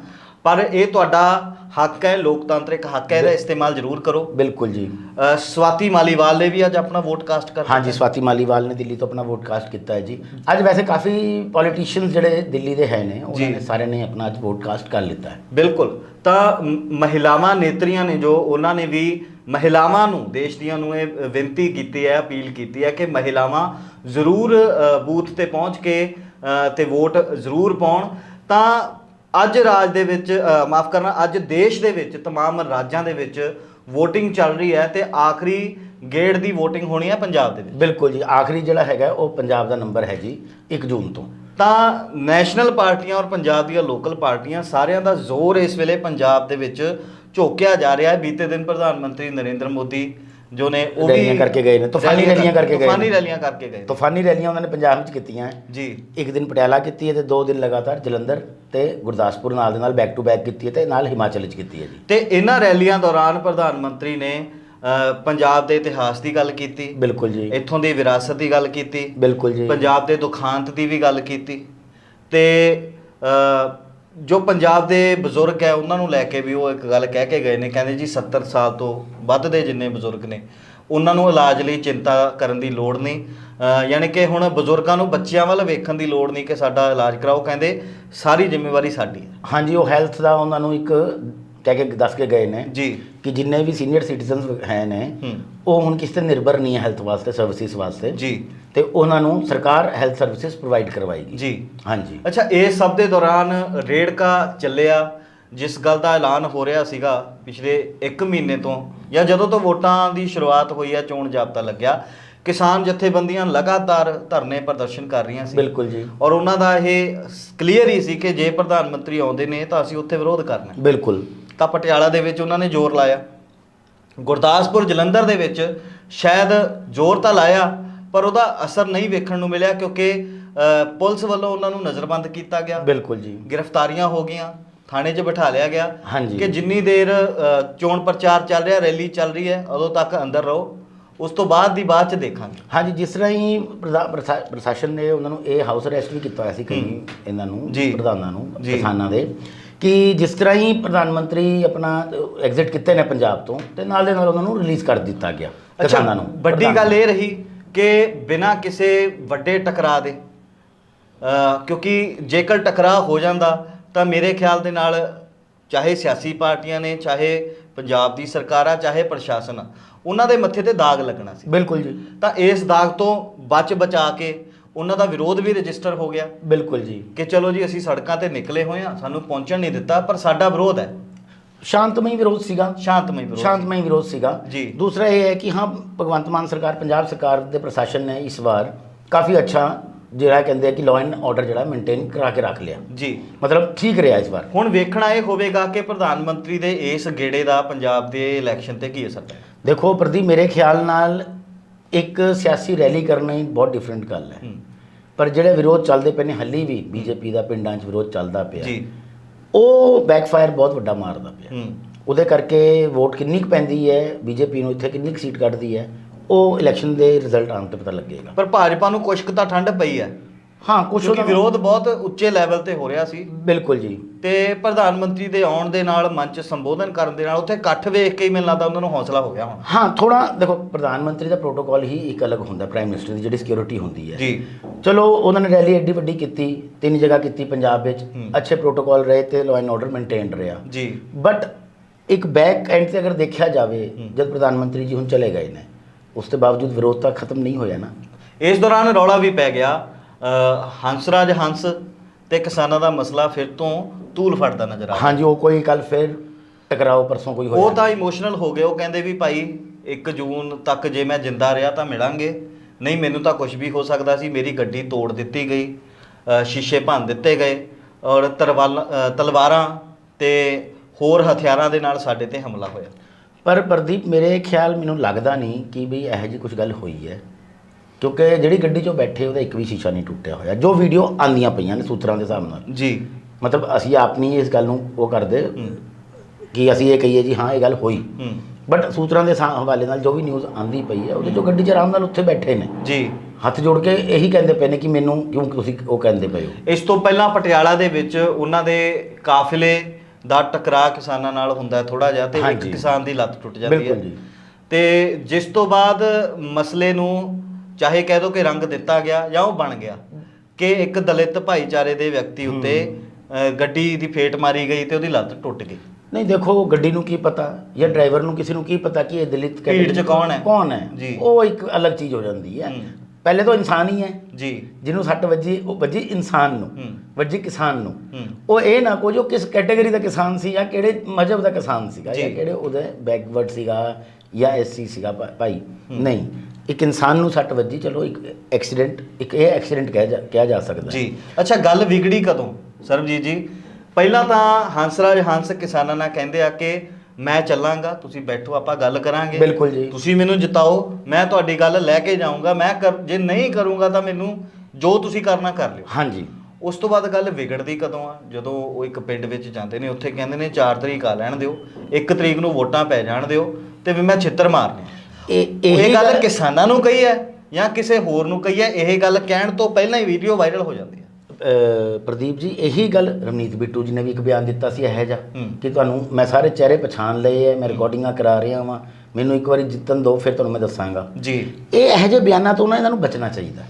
Speaker 2: ਪਰ ਇਹ ਤੁਹਾਡਾ ਹੱਕ ਹੈ ਲੋਕਤੰਤਰਿਕ ਹੱਕ ਹੈ ਇਹਦਾ ਇਸਤੇਮਾਲ ਜ਼ਰੂਰ ਕਰੋ।
Speaker 1: ਬਿਲਕੁਲ ਜੀ।
Speaker 2: ਅ, ਸਵਾਤੀ ਮਾਲੀਵਾਲ ਨੇ ਵੀ ਅੱਜ ਆਪਣਾ ਵੋਟ ਕਾਸਟ ਕਰ
Speaker 1: ਹਾਂਜੀ ਸਵਾਤੀ ਮਾਲੀਵਾਲ ਨੇ ਦਿੱਲੀ ਤੋਂ ਆਪਣਾ ਵੋਟ ਕਾਸਟ ਕੀਤਾ ਹੈ ਜੀ। ਅੱਜ ਵੈਸੇ ਕਾਫੀ ਪੋਲੀਟੀਸ਼ੀਅਨਸ ਜਿਹੜੇ ਦਿੱਲੀ ਦੇ ਹੈ ਨੇ ਉਹਨਾਂ। ਨੇ ਸਾਰੇ ਨੇ ਆਪਣਾ ਅੱਜ ਵੋਟ ਕਾਸਟ ਕਰ ਲਿੱਤਾ ਹੈ।
Speaker 2: ਬਿਲਕੁਲ। ਤਾਂ ਮ- ਮਹਿਲਾਵਾਂ ਨੇਤਰੀਆਂ ਨੇ ਜੋ ਉਹਨਾਂ ਨੇ ਵੀ ਮਹਿਲਾਵਾਂ ਨੂੰ ਦੇਸ਼ ਦੀਆਂ ਨੂੰ ਇਹ ਬੇਨਤੀ ਕੀਤੀ ਹੈ ਅਪੀਲ ਕੀਤੀ ਹੈ ਕਿ ਮਹਿਲਾਵਾਂ ਜ਼ਰੂਰ ਅ, ਬੂਥ ਤੇ ਪਹੁੰਚ ਕੇ ਅ, ਤੇ ਵੋਟ ਜ਼ਰੂਰ ਪਾਉਣ। ਤਾਂ ਅੱਜ ਰਾਜ ਦੇ ਵਿੱਚ ਮਾਫ ਕਰਨਾ ਅੱਜ ਦੇਸ਼ ਦੇ ਵਿੱਚ तमाम ਰਾਜਾਂ ਦੇ ਵਿੱਚ VOTING ਚੱਲ ਰਹੀ ਹੈ ਤੇ ਆਖਰੀ ਗੇੜ ਦੀ VOTING ਹੋਣੀ ਹੈ ਪੰਜਾਬ ਦੇ ਵਿੱਚ
Speaker 1: ਬਿਲਕੁਲ ਜੀ ਆਖਰੀ ਜਿਹੜਾ ਹੈਗਾ ਉਹ ਪੰਜਾਬ ਦਾ ਨੰਬਰ ਹੈ ਜੀ 1 ਜੂਨ ਤੋਂ
Speaker 2: ਤਾਂ ਨੈਸ਼ਨਲ ਪਾਰਟੀਆਂ ਔਰ ਪੰਜਾਬ ਦੀਆਂ ਲੋਕਲ ਪਾਰਟੀਆਂ ਸਾਰਿਆਂ ਦਾ ਜ਼ੋਰ ਇਸ ਵੇਲੇ ਪੰਜਾਬ ਦੇ ਵਿੱਚ ਝੋਕਿਆ ਜਾ ਰਿਹਾ ਹੈ ਬੀਤੇ ਦਿਨ ਪ੍ਰਧਾਨ ਮੰਤਰੀ ਨਰਿੰਦਰ ਮੋਦੀ ਜੋ ਨੇ ਉਹ ਵੀ
Speaker 1: ਰੈਲੀਆਂ ਕਰਕੇ ਗਏ ਨੇ, ਤੂਫਾਨੀ ਰੈਲੀਆਂ ਕਰਕੇ ਗਏ ਨੇ।
Speaker 2: ਤੂਫਾਨੀ ਰੈਲੀਆਂ ਕਰਕੇ ਗਏ।
Speaker 1: ਤੂਫਾਨੀ ਰੈਲੀਆਂ ਉਹਨਾਂ ਨੇ ਪੰਜਾਬ ਵਿੱਚ ਕੀਤੀਆਂ। ਹੈ
Speaker 2: ਜੀ।
Speaker 1: ਇੱਕ ਦਿਨ ਪਟਿਆਲਾ ਕੀਤੀ ਹੈ ਤੇ ਦੋ ਦਿਨ ਲਗਾਤਾਰ ਜਲੰਧਰ ਤੇ ਗੁਰਦਾਸਪੁਰ ਨਾਲ ਦੇ ਨਾਲ ਬੈਕ ਟੂ ਬੈਕ ਕੀਤੀ ਹੈ ਤੇ ਨਾਲ ਹਿਮਾਚਲ ਵਿੱਚ ਕੀਤੀ ਹੈ ਜੀ।
Speaker 2: ਤੇ ਇਹਨਾਂ ਰੈਲੀਆਂ ਦੌਰਾਨ ਪ੍ਰਧਾਨ ਮੰਤਰੀ ਨੇ ਅ, ਪੰਜਾਬ ਦੇ ਇਤਿਹਾਸ ਦੀ ਗੱਲ ਕੀਤੀ।
Speaker 1: ਬਿਲਕੁਲ ਜੀ।
Speaker 2: ਇੱਥੋਂ ਦੀ ਵਿਰਾਸਤ ਦੀ ਗੱਲ ਕੀਤੀ।
Speaker 1: ਬਿਲਕੁਲ ਜੀ।
Speaker 2: ਪੰਜਾਬ ਦੇ ਦੁਖਾਂਤ ਦੀ ਵੀ ਗੱਲ ਕੀਤੀ। ਤੇ ਅ, ਜੋ ਪੰਜਾਬ ਦੇ ਬਜ਼ੁਰਗ ਹੈ ਉਹਨਾਂ ਨੂੰ ਲੈ ਕੇ ਵੀ ਉਹ ਇੱਕ ਗੱਲ ਕਹਿ ਕੇ ਗਏ ਨੇ ਕਹਿੰਦੇ ਜੀ 70 ਸਾਲ ਤੋਂ ਵੱਧ ਦੇ ਜਿੰਨੇ ਬਜ਼ੁਰਗ ਨੇ ਉਹਨਾਂ ਨੂੰ ਇਲਾਜ ਲਈ ਚਿੰਤਾ ਕਰਨ ਦੀ ਲੋੜ ਨਹੀਂ। ਅ, ਯਾਨੀ ਕਿ ਹੁਣ ਬਜ਼ੁਰਗਾਂ ਨੂੰ ਬੱਚਿਆਂ ਵੱਲ ਵੇਖਣ ਦੀ ਲੋੜ ਨਹੀਂ ਕਿ ਸਾਡਾ ਇਲਾਜ ਕਰਾਓ ਕਹਿੰਦੇ ਸਾਰੀ ਜ਼ਿੰਮੇਵਾਰੀ ਸਾਡੀ ਹੈ।
Speaker 1: ਹਾਂਜੀ ਉਹ ਹੈਲਥ ਦਾ ਉਹਨਾਂ ਨੂੰ ਇੱਕ ਕਹਿ ਕੇ ਦੱਸ ਕੇ ਗਏ ਨੇ
Speaker 2: ਜੀ।
Speaker 1: ਕਿ ਜਿੰਨੇ ਵੀ ਸੀਨੀਅਰ ਸਿਟੀਜ਼ਨਸ ਹੈ ਨੇ ਉਹ ਹੁਣ ਕਿਸੇ ਤੇ ਨਿਰਭਰ ਨਹੀਂ ਹੈ ਹੈਲਥ ਵਾਸਤੇ ਸਰਵਿਸਿਜ਼ ਵਾਸਤੇ।
Speaker 2: ਜੀ।
Speaker 1: ਤੇ ਉਹਨਾਂ ਨੂੰ ਸਰਕਾਰ ਹੈਲਥ ਸਰਵਿਸਿਜ਼ ਪ੍ਰੋਵਾਈਡ ਕਰਵਾਏਗੀ।
Speaker 2: ਜੀ।
Speaker 1: ਹਾਂਜੀ।
Speaker 2: ਅੱਛਾ ਇਸ ਸਭ ਦੇ ਦੌਰਾਨ ਰੇੜਕਾ ਚੱਲਿਆ ਜਿਸ ਗੱਲ ਦਾ ਐਲਾਨ ਹੋ ਰਿਹਾ ਸੀਗਾ ਪਿਛਲੇ 1 ਮਹੀਨੇ ਤੋਂ ਜਾਂ ਜਦੋਂ ਤੋਂ ਵੋਟਾਂ ਦੀ ਸ਼ੁਰੂਆਤ ਹੋਈ ਹੈ ਚੋਣ ਜਾਬਤਾ ਲੱਗਿਆ ਕਿਸਾਨ ਜਥੇਬੰਦੀਆਂ ਲਗਾਤਾਰ ਧਰਨੇ ਪ੍ਰਦਰਸ਼ਨ ਕਰ ਰਹੀਆਂ ਸੀ।
Speaker 1: ਬਿਲਕੁਲ ਜੀ।
Speaker 2: ਔਰ ਉਹਨਾਂ ਦਾ ਇਹ ਕਲੀਅਰ ਹੀ ਸੀ ਕਿ ਜੇ ਪ੍ਰਧਾਨ ਮੰਤਰੀ ਆਉਂਦੇ ਨੇ ਤਾਂ ਅਸੀਂ ਉੱਥੇ ਵਿਰੋਧ ਕਰਨਾ।
Speaker 1: ਬਿਲਕੁਲ।
Speaker 2: ਤਾਂ ਪਟਿਆਲਾ ਦੇ ਵਿੱਚ ਉਹਨਾਂ ਨੇ ਜ਼ੋਰ ਲਾਇਆ। ਗੁਰਦਾਸਪੁਰ ਜਲੰਧਰ ਦੇ ਵਿੱਚ ਸ਼ਾਇਦ ਜ਼ੋਰ ਤਾਂ ਲਾਇਆ ਪਰ ਉਹਦਾ ਅਸਰ ਨਹੀਂ ਵੇਖਣ ਨੂੰ ਮਿਲਿਆ ਕਿਉਂਕਿ ਪੁਲਿਸ ਵੱਲੋਂ ਉਹਨਾਂ ਨੂੰ ਨਜ਼ਰਬੰਦ ਕੀਤਾ ਗਿਆ।
Speaker 1: ਬਿਲਕੁਲ ਜੀ।
Speaker 2: ਗ੍ਰਿਫਤਾਰੀਆਂ ਹੋ ਗਈਆਂ ਥਾਣੇ 'ਚ ਬਿਠਾ ਲਿਆ ਗਿਆ। ਕਿ ਜਿੰਨੀ ਦੇਰ ਚੋਣ ਪ੍ਰਚਾਰ ਚੱਲ ਰਿਹਾ ਰੈਲੀ ਚੱਲ ਰਹੀ ਹੈ ਉਦੋਂ ਤੱਕ ਅੰਦਰ ਰਹੋ। ਉਸ ਤੋਂ ਬਾਅਦ ਦੀ ਬਾਅਦ 'ਚ ਦੇਖਾਂਗੇ।
Speaker 1: ਹਾਂਜੀ ਜਿਸ ਤਰ੍ਹਾਂ ਹੀ ਪ੍ਰਸ਼ਾਸਨ ਨੇ ਉਹਨਾਂ ਨੂੰ ਇਹ ਹਾਊਸ ਅਰੈਸਟ ਵੀ ਕੀਤਾ ਹੋਇਆ ਸੀ ਕਈ ਇਹਨਾਂ ਨੂੰ। ਪ੍ਰਧਾਨਾਂ ਨੂੰ। ਕਿਸਾਨਾਂ ਦੇ। ਕਿ ਜਿਸ ਤਰ੍ਹਾਂ ਹੀ ਪ੍ਰਧਾਨ ਮੰਤਰੀ ਆਪਣਾ ਐਗਜ਼ਿਟ ਕੀਤੇ ਨੇ ਪੰਜਾਬ ਤੋਂ ਤੇ ਨਾਲ ਦੇ ਨਾਲ ਉਹਨਾਂ ਨੂੰ ਰਿਲੀਜ਼ ਕਰ ਦਿੱਤਾ ਗਿਆ ਕਿਸਾਨਾਂ ਨੂੰ
Speaker 2: ਵੱਡੀ ਗੱਲ ਇਹ ਰਹੀ ਕਿ ਬਿਨਾਂ ਕਿਸੇ ਵੱਡੇ ਟਕਰਾਅ ਦੇ ਕਿਉਂਕਿ ਜੇਕਰ ਟਕਰਾਅ ਹੋ ਜਾਂਦਾ ਤਾਂ ਮੇਰੇ ਖਿਆਲ ਦੇ ਨਾਲ ਚਾਹੇ ਸਿਆਸੀ ਪਾਰਟੀਆਂ ਨੇ ਚਾਹੇ ਪੰਜਾਬ ਦੀ ਸਰਕਾਰ ਚਾਹੇ ਪ੍ਰਸ਼ਾਸਨ ਉਹਨਾਂ ਦੇ ਮੱਥੇ ਤੇ ਦਾਗ ਲੱਗਣਾ ਸੀ।
Speaker 1: ਬਿਲਕੁਲ ਜੀ।
Speaker 2: ਤਾਂ ਇਸ ਦਾਗ ਤੋਂ ਬਚ ਬਚਾ ਕੇ ਉਹਨਾਂ ਦਾ ਵਿਰੋਧ ਵੀ ਰਜਿਸਟਰ ਹੋ ਗਿਆ।
Speaker 1: ਬਿਲਕੁਲ ਜੀ।
Speaker 2: ਕਿ ਚਲੋ ਜੀ ਅਸੀਂ ਸੜਕਾਂ ਤੇ ਨਿਕਲੇ ਹੋਏ ਆ ਸਾਨੂੰ ਪਹੁੰਚਣ ਨਹੀਂ ਦਿੱਤਾ ਪਰ ਸਾਡਾ ਵਿਰੋਧ ਹੈ।
Speaker 1: ਸ਼ਾਂਤਮਈ ਵਿਰੋਧ ਸੀਗਾ।
Speaker 2: ਸ਼ਾਂਤਮਈ ਵਿਰੋਧ
Speaker 1: ਸ਼ਾਂਤਮਈ ਵਿਰੋਧ ਸੀਗਾ।
Speaker 2: ਜੀ।
Speaker 1: ਦੂਸਰਾ ਇਹ ਹੈ ਕਿ ਹਾਂ ਭਗਵੰਤ ਮਾਨ ਸਰਕਾਰ ਪੰਜਾਬ ਸਰਕਾਰ ਦੇ ਪ੍ਰਸ਼ਾਸਨ ਨੇ ਇਸ ਵਾਰ ਕਾਫੀ ਅੱਛਾ ਜਿਹੜਾ ਕਹਿੰਦੇ ਆ ਕਿ ਲਾਅ ਐਂਡ ਆਰਡਰ ਜਿਹੜਾ ਮੇਨਟੇਨ ਕਰਾ ਕੇ ਰੱਖ ਲਿਆ।
Speaker 2: ਜੀ।
Speaker 1: ਮਤਲਬ ਠੀਕ ਰਿਹਾ ਇਸ ਵਾਰ।
Speaker 2: ਹੁਣ ਵੇਖਣਾ ਇਹ ਹੋਵੇਗਾ ਕਿ ਪ੍ਰਧਾਨ ਮੰਤਰੀ ਦੇ ਇਸ ਗੇੜੇ ਦਾ ਪੰਜਾਬ ਦੇ ਇਲੈਕਸ਼ਨ ਤੇ ਕੀ ਅਸਰ ਹੈ
Speaker 1: ਦੇਖੋ ਪ੍ਰਦੀਪ ਮੇਰੇ ਖਿਆਲ ਨਾਲ ਇੱਕ ਸਿਆਸੀ ਰੈਲੀ ਕਰਨਾ ਹੀ ਬਹੁਤ ਡਿਫਰੈਂਟ ਗੱਲ ਹੈ। ਪਰ ਜਿਹੜੇ ਵਿਰੋਧ ਚੱਲਦੇ ਪਏ ਨੇ ਹੱਲੀ ਵੀ ਬੀਜੇਪੀ ਦਾ ਪਿੰਡਾਂ 'ਚ ਵਿਰੋਧ ਚੱਲਦਾ ਪਿਆ।
Speaker 2: ਜੀ।
Speaker 1: ਉਹ ਬੈਕਫਾਇਰ ਬਹੁਤ ਵੱਡਾ ਮਾਰਦਾ ਪਿਆ। ਉਹਦੇ ਕਰਕੇ ਵੋਟ ਕਿੰਨੀ ਕੁ ਪੈਂਦੀ ਹੈ ਬੀਜੇਪੀ ਨੂੰ ਇੱਥੇ ਕਿੰਨੀ ਕੁ ਸੀਟ ਕੱਢਦੀ ਹੈ ਉਹ ਇਲੈਕਸ਼ਨ ਦੇ ਰਿਜ਼ਲਟ ਆਉਣ ਤੇ ਪਤਾ ਲੱਗੇਗਾ।
Speaker 2: ਪਰ ਭਾਜਪਾ ਨੂੰ ਕੁਛ ਕੁ ਤਾਂ ਠੰਡ ਪਈ ਹੈ।
Speaker 1: ਹਾਂ ਕੁਝ
Speaker 2: ਕਿਉਂਕਿ ਵਿਰੋਧ ਬਹੁਤ ਉੱਚੇ ਲੈਵਲ ਤੇ ਹੋ ਰਿਹਾ ਸੀ।
Speaker 1: ਬਿਲਕੁਲ ਜੀ।
Speaker 2: ਤੇ ਪ੍ਰਧਾਨ ਮੰਤਰੀ ਦੇ ਆਉਣ ਦੇ ਨਾਲ ਮੰਚ ਸੰਬੋਧਨ ਕਰਨ ਦੇ ਨਾਲ ਉੱਥੇ ਇਕੱਠ ਵੇਖ ਕੇ ਹੀ ਮੈਨੂੰ ਲੱਗਦਾ ਉਹਨਾਂ ਨੂੰ ਹੌਸਲਾ ਹੋ ਗਿਆ ਹੁਣ।
Speaker 1: ਹਾਂ ਥੋੜਾ ਦੇਖੋ ਪ੍ਰਧਾਨ ਮੰਤਰੀ ਦਾ ਪ੍ਰੋਟੋਕਾਲ ਹੀ ਇੱਕ ਅਲੱਗ ਹੁੰਦਾ ਪ੍ਰਾਈਮ ਮਿਨਿਸਟਰ ਦੀ ਜਿਹੜੀ ਸਿਕਿਉਰਿਟੀ ਹੁੰਦੀ ਹੈ।
Speaker 2: ਜੀ।
Speaker 1: ਚਲੋ ਉਹਨਾਂ ਨੇ ਰੈਲੀ ਐਡੀ ਵੱਡੀ ਕੀਤੀ ਤਿੰਨ ਜਗ੍ਹਾ ਕੀਤੀ ਪੰਜਾਬ ਵਿੱਚ। ਅੱਛੇ ਪ੍ਰੋਟੋਕਾਲ ਰਹੇ ਤੇ ਲਾਅ ਐਂਡ ਆਰਡਰ ਮੇਨਟੇਨਡ ਰਿਹਾ।
Speaker 2: ਜੀ।
Speaker 1: ਬਟ ਇੱਕ ਬੈਕ ਐਂਡ ਤੇ ਅਗਰ ਦੇਖਿਆ ਜਾਵੇ। ਜਦ ਪ੍ਰਧਾਨ ਮੰਤਰੀ ਜੀ ਹੁਣ ਚਲੇ ਗਏ ਨੇ ਉਸ ਤੋਂ ਬਾਵਜੂਦ ਵਿਰੋਧ ਤਾਂ ਖਤਮ ਨਹੀਂ ਹੋਇਆ ਨਾ।
Speaker 2: ਇਸ ਦੌਰਾਨ ਰੌਲਾ ਵੀ ਪੈ ਗਿਆ ਹੰਸਰਾਜ ਹੰਸ ਤੇ ਕਿਸਾਨਾਂ ਦਾ ਮਸਲਾ ਫਿਰ ਤੋਂ ਤੂਲ ਫੜਦਾ ਨਜ਼ਰ ਆ ਰਿਹਾ।
Speaker 1: ਹਾਂਜੀ ਉਹ ਕੋਈ ਕੱਲ ਫਿਰ ਟਕਰਾਓ ਪਰਸੋਂ ਕੋਈ ਹੋਇਆ
Speaker 2: ਉਹ ਤਾਂ ਇਮੋਸ਼ਨਲ ਹੋ ਗਏ ਉਹ ਕਹਿੰਦੇ ਵੀ ਭਾਈ 1 ਜੂਨ ਤੱਕ ਜੇ ਮੈਂ ਜਿੰਦਾ ਰਿਹਾ ਤਾਂ ਮਿਲਾਂਗੇ। ਨਹੀਂ ਮੈਨੂੰ ਤਾਂ ਕੁਝ ਵੀ ਹੋ ਸਕਦਾ ਸੀ ਮੇਰੀ ਗੱਡੀ ਤੋੜ ਦਿੱਤੀ ਗਈ ਸ਼ੀਸ਼ੇ ਭੰਨ ਦਿੱਤੇ ਗਏ ਔਰ ਤਰਵਾਲ ਤਲਵਾਰਾਂ ਤੇ ਹੋਰ ਹਥਿਆਰਾਂ ਦੇ ਨਾਲ ਸਾਡੇ ਤੇ ਹਮਲਾ ਹੋਇਆ।
Speaker 1: ਪਰ ਪ੍ਰਦੀਪ ਮੇਰੇ ਖਿਆਲ ਮੈਨੂੰ ਲੱਗਦਾ ਨਹੀਂ ਕਿ ਵੀ ਇਹੋ ਜਿਹੀ ਕੁਝ ਗੱਲ ਹੋਈ ਹੈ। ਕਿਉਂਕਿ ਜਿਹੜੀ ਗੱਡੀ 'ਚੋਂ ਬੈਠੇ ਉਹਦਾ ਇੱਕ ਵੀ ਸ਼ੀਸ਼ਾ ਨਹੀਂ ਟੁੱਟਿਆ ਹੋਇਆ। ਜੋ ਵੀਡੀਓ ਆਂਦੀਆਂ ਪਈਆਂ ਨੇ ਸੂਤਰਾਂ ਦੇ ਹਿਸਾਬ ਨਾਲ।
Speaker 2: ਜੀ।
Speaker 1: ਮਤਲਬ ਅਸੀਂ ਆਪ ਨਹੀਂ ਇਸ ਗੱਲ ਨੂੰ ਉਹ ਕਰਦੇ ਕਿ ਅਸੀਂ ਇਹ ਕਹੀਏ ਜੀ ਹਾਂ ਇਹ ਗੱਲ ਹੋਈ। ਬਟ ਸੂਤਰਾਂ ਦੇ ਸਾ- ਹਵਾਲੇ ਨਾਲ ਜੋ ਵੀ ਨਿਊਜ਼ ਆਂਦੀ ਪਈ ਹੈ ਉਹਦੇ 'ਚੋਂ ਗੱਡੀ 'ਚ ਆਰਾਮ ਨਾਲ ਉੱਥੇ ਬੈਠੇ ਨੇ।
Speaker 2: ਜੀ।
Speaker 1: ਹੱਥ ਜੋੜ ਕੇ ਇਹੀ ਕਹਿੰਦੇ ਪਏ ਨੇ ਕਿ ਮੈਨੂੰ ਕਿਉਂ ਤੁਸੀਂ ਉਹ ਕਹਿੰਦੇ ਪਏ ਹੋ?
Speaker 2: ਇਸ ਤੋਂ ਪਹਿਲਾਂ ਪਟਿਆਲਾ ਦੇ ਵਿੱਚ ਉਹਨਾਂ ਦੇ ਕਾਫਿਲੇ ਦਾ ਟਕਰਾਅ ਕਿਸਾਨਾਂ ਨਾਲ ਹੁੰਦਾ ਥੋੜਾ ਜਿਹਾ ਤੇ ਇੱਕ
Speaker 1: ਹਾਂਜੀ।
Speaker 2: ਕਿਸਾਨ ਦੀ ਲੱਤ ਟੁੱਟ ਜਾਂਦੀ ਹੈ।
Speaker 1: ਬਿਲਕੁਲ ਜੀ।
Speaker 2: ਤੇ ਜਿਸ ਤੋਂ ਬਾਅਦ ਮਸਲੇ ਨੂੰ ਚਾਹੇ ਕਹਿ ਦੋ ਕਿ ਰੰਗ ਦਿੱਤਾ ਗਿਆ ਜਾਂ ਉਹ ਬਣ ਗਿਆ ਕਿ ਇੱਕ ਦਲਿਤ ਭਾਈਚਾਰੇ ਦੇ ਵਿਅਕਤੀ ਉੱਤੇ ਅ, ਗੱਡੀ ਦੀ ਫੇਟ ਮਾਰੀ ਗਈ ਤੇ ਉਹਦੀ ਲੱਤ ਟੁੱਟ ਗਈ।
Speaker 1: ਨਹੀਂ ਦੇਖੋ ਗੱਡੀ ਨੂੰ ਕੀ ਪਤਾ ਜਾਂ ਡਰਾਈਵਰ ਨੂੰ ਕਿਸੇ ਨੂੰ ਕੀ ਪਤਾ ਕਿ ਇਹ ਦਲਿਤ
Speaker 2: ਭੀੜ 'ਚ ਕੌਣ ਹੈ?
Speaker 1: ਕੌਣ ਹੈ। ਉਹ ਇੱਕ ਅਲੱਗ ਚੀਜ਼ ਹੋ ਜਾਂਦੀ ਹੈ।
Speaker 2: ਹੂੰ।
Speaker 1: ਪਹਿਲੇ ਤਾਂ ਇਨਸਾਨ ਹੀ ਹੈ।
Speaker 2: ਜੀ।
Speaker 1: ਜਿਹਨੂੰ ਸੱਟ ਵੱਜੀ ਉਹ ਵੱਜੀ ਇਨਸਾਨ ਨੂੰ।
Speaker 2: ਹੂੰ।
Speaker 1: ਵੱਜੀ ਕਿਸਾਨ ਨੂੰ।
Speaker 2: ਹੂੰ।
Speaker 1: ਉਹ ਇਹ ਨਾ ਕੋ ਜੋ ਕਿਸ ਕੈਟਾਗਰੀ ਦਾ ਕਿਸਾਨ ਸੀ ਜਾਂ ਕਿਹੜੇ ਮਜ਼ਹਬ ਦਾ ਕਿਸਾਨ ਸੀਗਾ ਜਾਂ।
Speaker 2: ਜੀ।
Speaker 1: ਕਿਹੜੇ ਉਹਦੇ ਬੈਕਵਰਡ ਸੀਗਾ ਜਾਂ ਐਸਸੀ ਸੀਗਾ ਭਾ- ਭਾਈ। ਨਹੀਂ। ਇੱਕ ਇਨਸਾਨ ਨੂੰ ਸੱਟ ਵੱਜੀ ਚਲੋ ਇੱਕ ਐਕਸੀਡੈਂਟ ਇੱਕ ਇਹ ਐਕਸੀਡੈਂਟ ਕਿਹਾ ਜਾ ਕਿਹਾ ਜਾ ਸਕਦਾ ਹੈ।
Speaker 2: ਜੀ। ਅੱਛਾ ਗੱਲ ਵਿਗੜੀ ਕਦੋਂ? ਸਰਬਜੀਤ ਜੀ ਪਹਿਲਾਂ ਤਾਂ ਹੰਸਰਾਜ ਹੰਸ ਕਿਸਾਨਾਂ ਨਾਲ ਕਹਿੰਦੇ ਆ ਕਿ ਮੈਂ ਚੱਲਾਂਗਾ ਤੁਸੀਂ ਬੈਠੋ ਆਪਾਂ ਗੱਲ ਕਰਾਂਗੇ।
Speaker 1: ਬਿਲਕੁਲ ਜੀ।
Speaker 2: ਤੁਸੀਂ ਮੈਨੂੰ ਜਿਤਾਓ ਮੈਂ ਤੁਹਾਡੀ ਗੱਲ ਲੈ ਕੇ ਜਾਊਂਗਾ ਮੈਂ ਕਰ ਜੇ ਨਹੀਂ ਕਰੂੰਗਾ ਤਾਂ ਮੈਨੂੰ ਜੋ ਤੁਸੀਂ ਕਰਨਾ ਕਰ ਲਿਓ।
Speaker 1: ਹਾਂਜੀ।
Speaker 2: ਉਸ ਤੋਂ ਬਾਅਦ ਗੱਲ ਵਿਗੜਦੀ ਕਦੋਂ ਆ? ਜਦੋਂ ਉਹ ਇੱਕ ਪਿੰਡ ਵਿੱਚ ਜਾਂਦੇ ਨੇ ਉੱਥੇ ਕਹਿੰਦੇ ਨੇ 4 ਤਰੀਕ ਆ ਲੈਣ ਦਿਓ 1 ਤਰੀਕ ਨੂੰ ਵੋਟਾਂ ਪੈ ਜਾਣ ਦਿਓ ਤੇ ਵੀ ਮੈਂ ਛਿੱਤਰ ਮਾਰਨੇ
Speaker 1: ਇਹ
Speaker 2: ਇਹੀ ਗੱਲ ਕਿਸਾਨਾਂ ਨੂੰ ਕਹੀ ਹੈ ਜਾਂ ਕਿਸੇ ਹੋਰ ਨੂੰ ਕਹੀ ਹੈ ਇਹ ਗੱਲ ਕਹਿਣ ਤੋਂ ਪਹਿਲਾਂ ਹੀ ਵੀਡੀਓ ਵਾਇਰਲ ਹੋ ਜਾਂਦੀ ਹੈ।
Speaker 1: ਪ੍ਰਦੀਪ ਜੀ ਇਹੀ ਗੱਲ ਰਮਨੀਤ ਬਿੱਟੂ ਜੀ ਨੇ ਵੀ ਇੱਕ ਬਿਆਨ ਦਿੱਤਾ ਸੀ ਇਹੋ ਜਿਹਾ
Speaker 2: ਹੂੰ।
Speaker 1: ਕਿ ਤੁਹਾਨੂੰ ਮੈਂ ਸਾਰੇ ਚਿਹਰੇ ਪਛਾਣ ਲਏ ਐ ਮੈਂ ਰਿਕਾਰਡਿੰਗਾਂ ਕਰਾ ਰਿਹਾ ਵਾਂ ਮੈਨੂੰ ਇੱਕ ਵਾਰੀ ਜਿੱਤਣ ਦਿਓ ਫਿਰ ਤੁਹਾਨੂੰ ਮੈਂ ਦੱਸਾਂਗਾ।
Speaker 2: ਜੀ।
Speaker 1: ਇਹ ਇਹੋ ਜਿਹੇ ਬਿਆਨਾਂ ਤੋਂ ਨਾ ਇਹਨਾਂ ਨੂੰ ਬਚਣਾ ਚਾਹੀਦਾ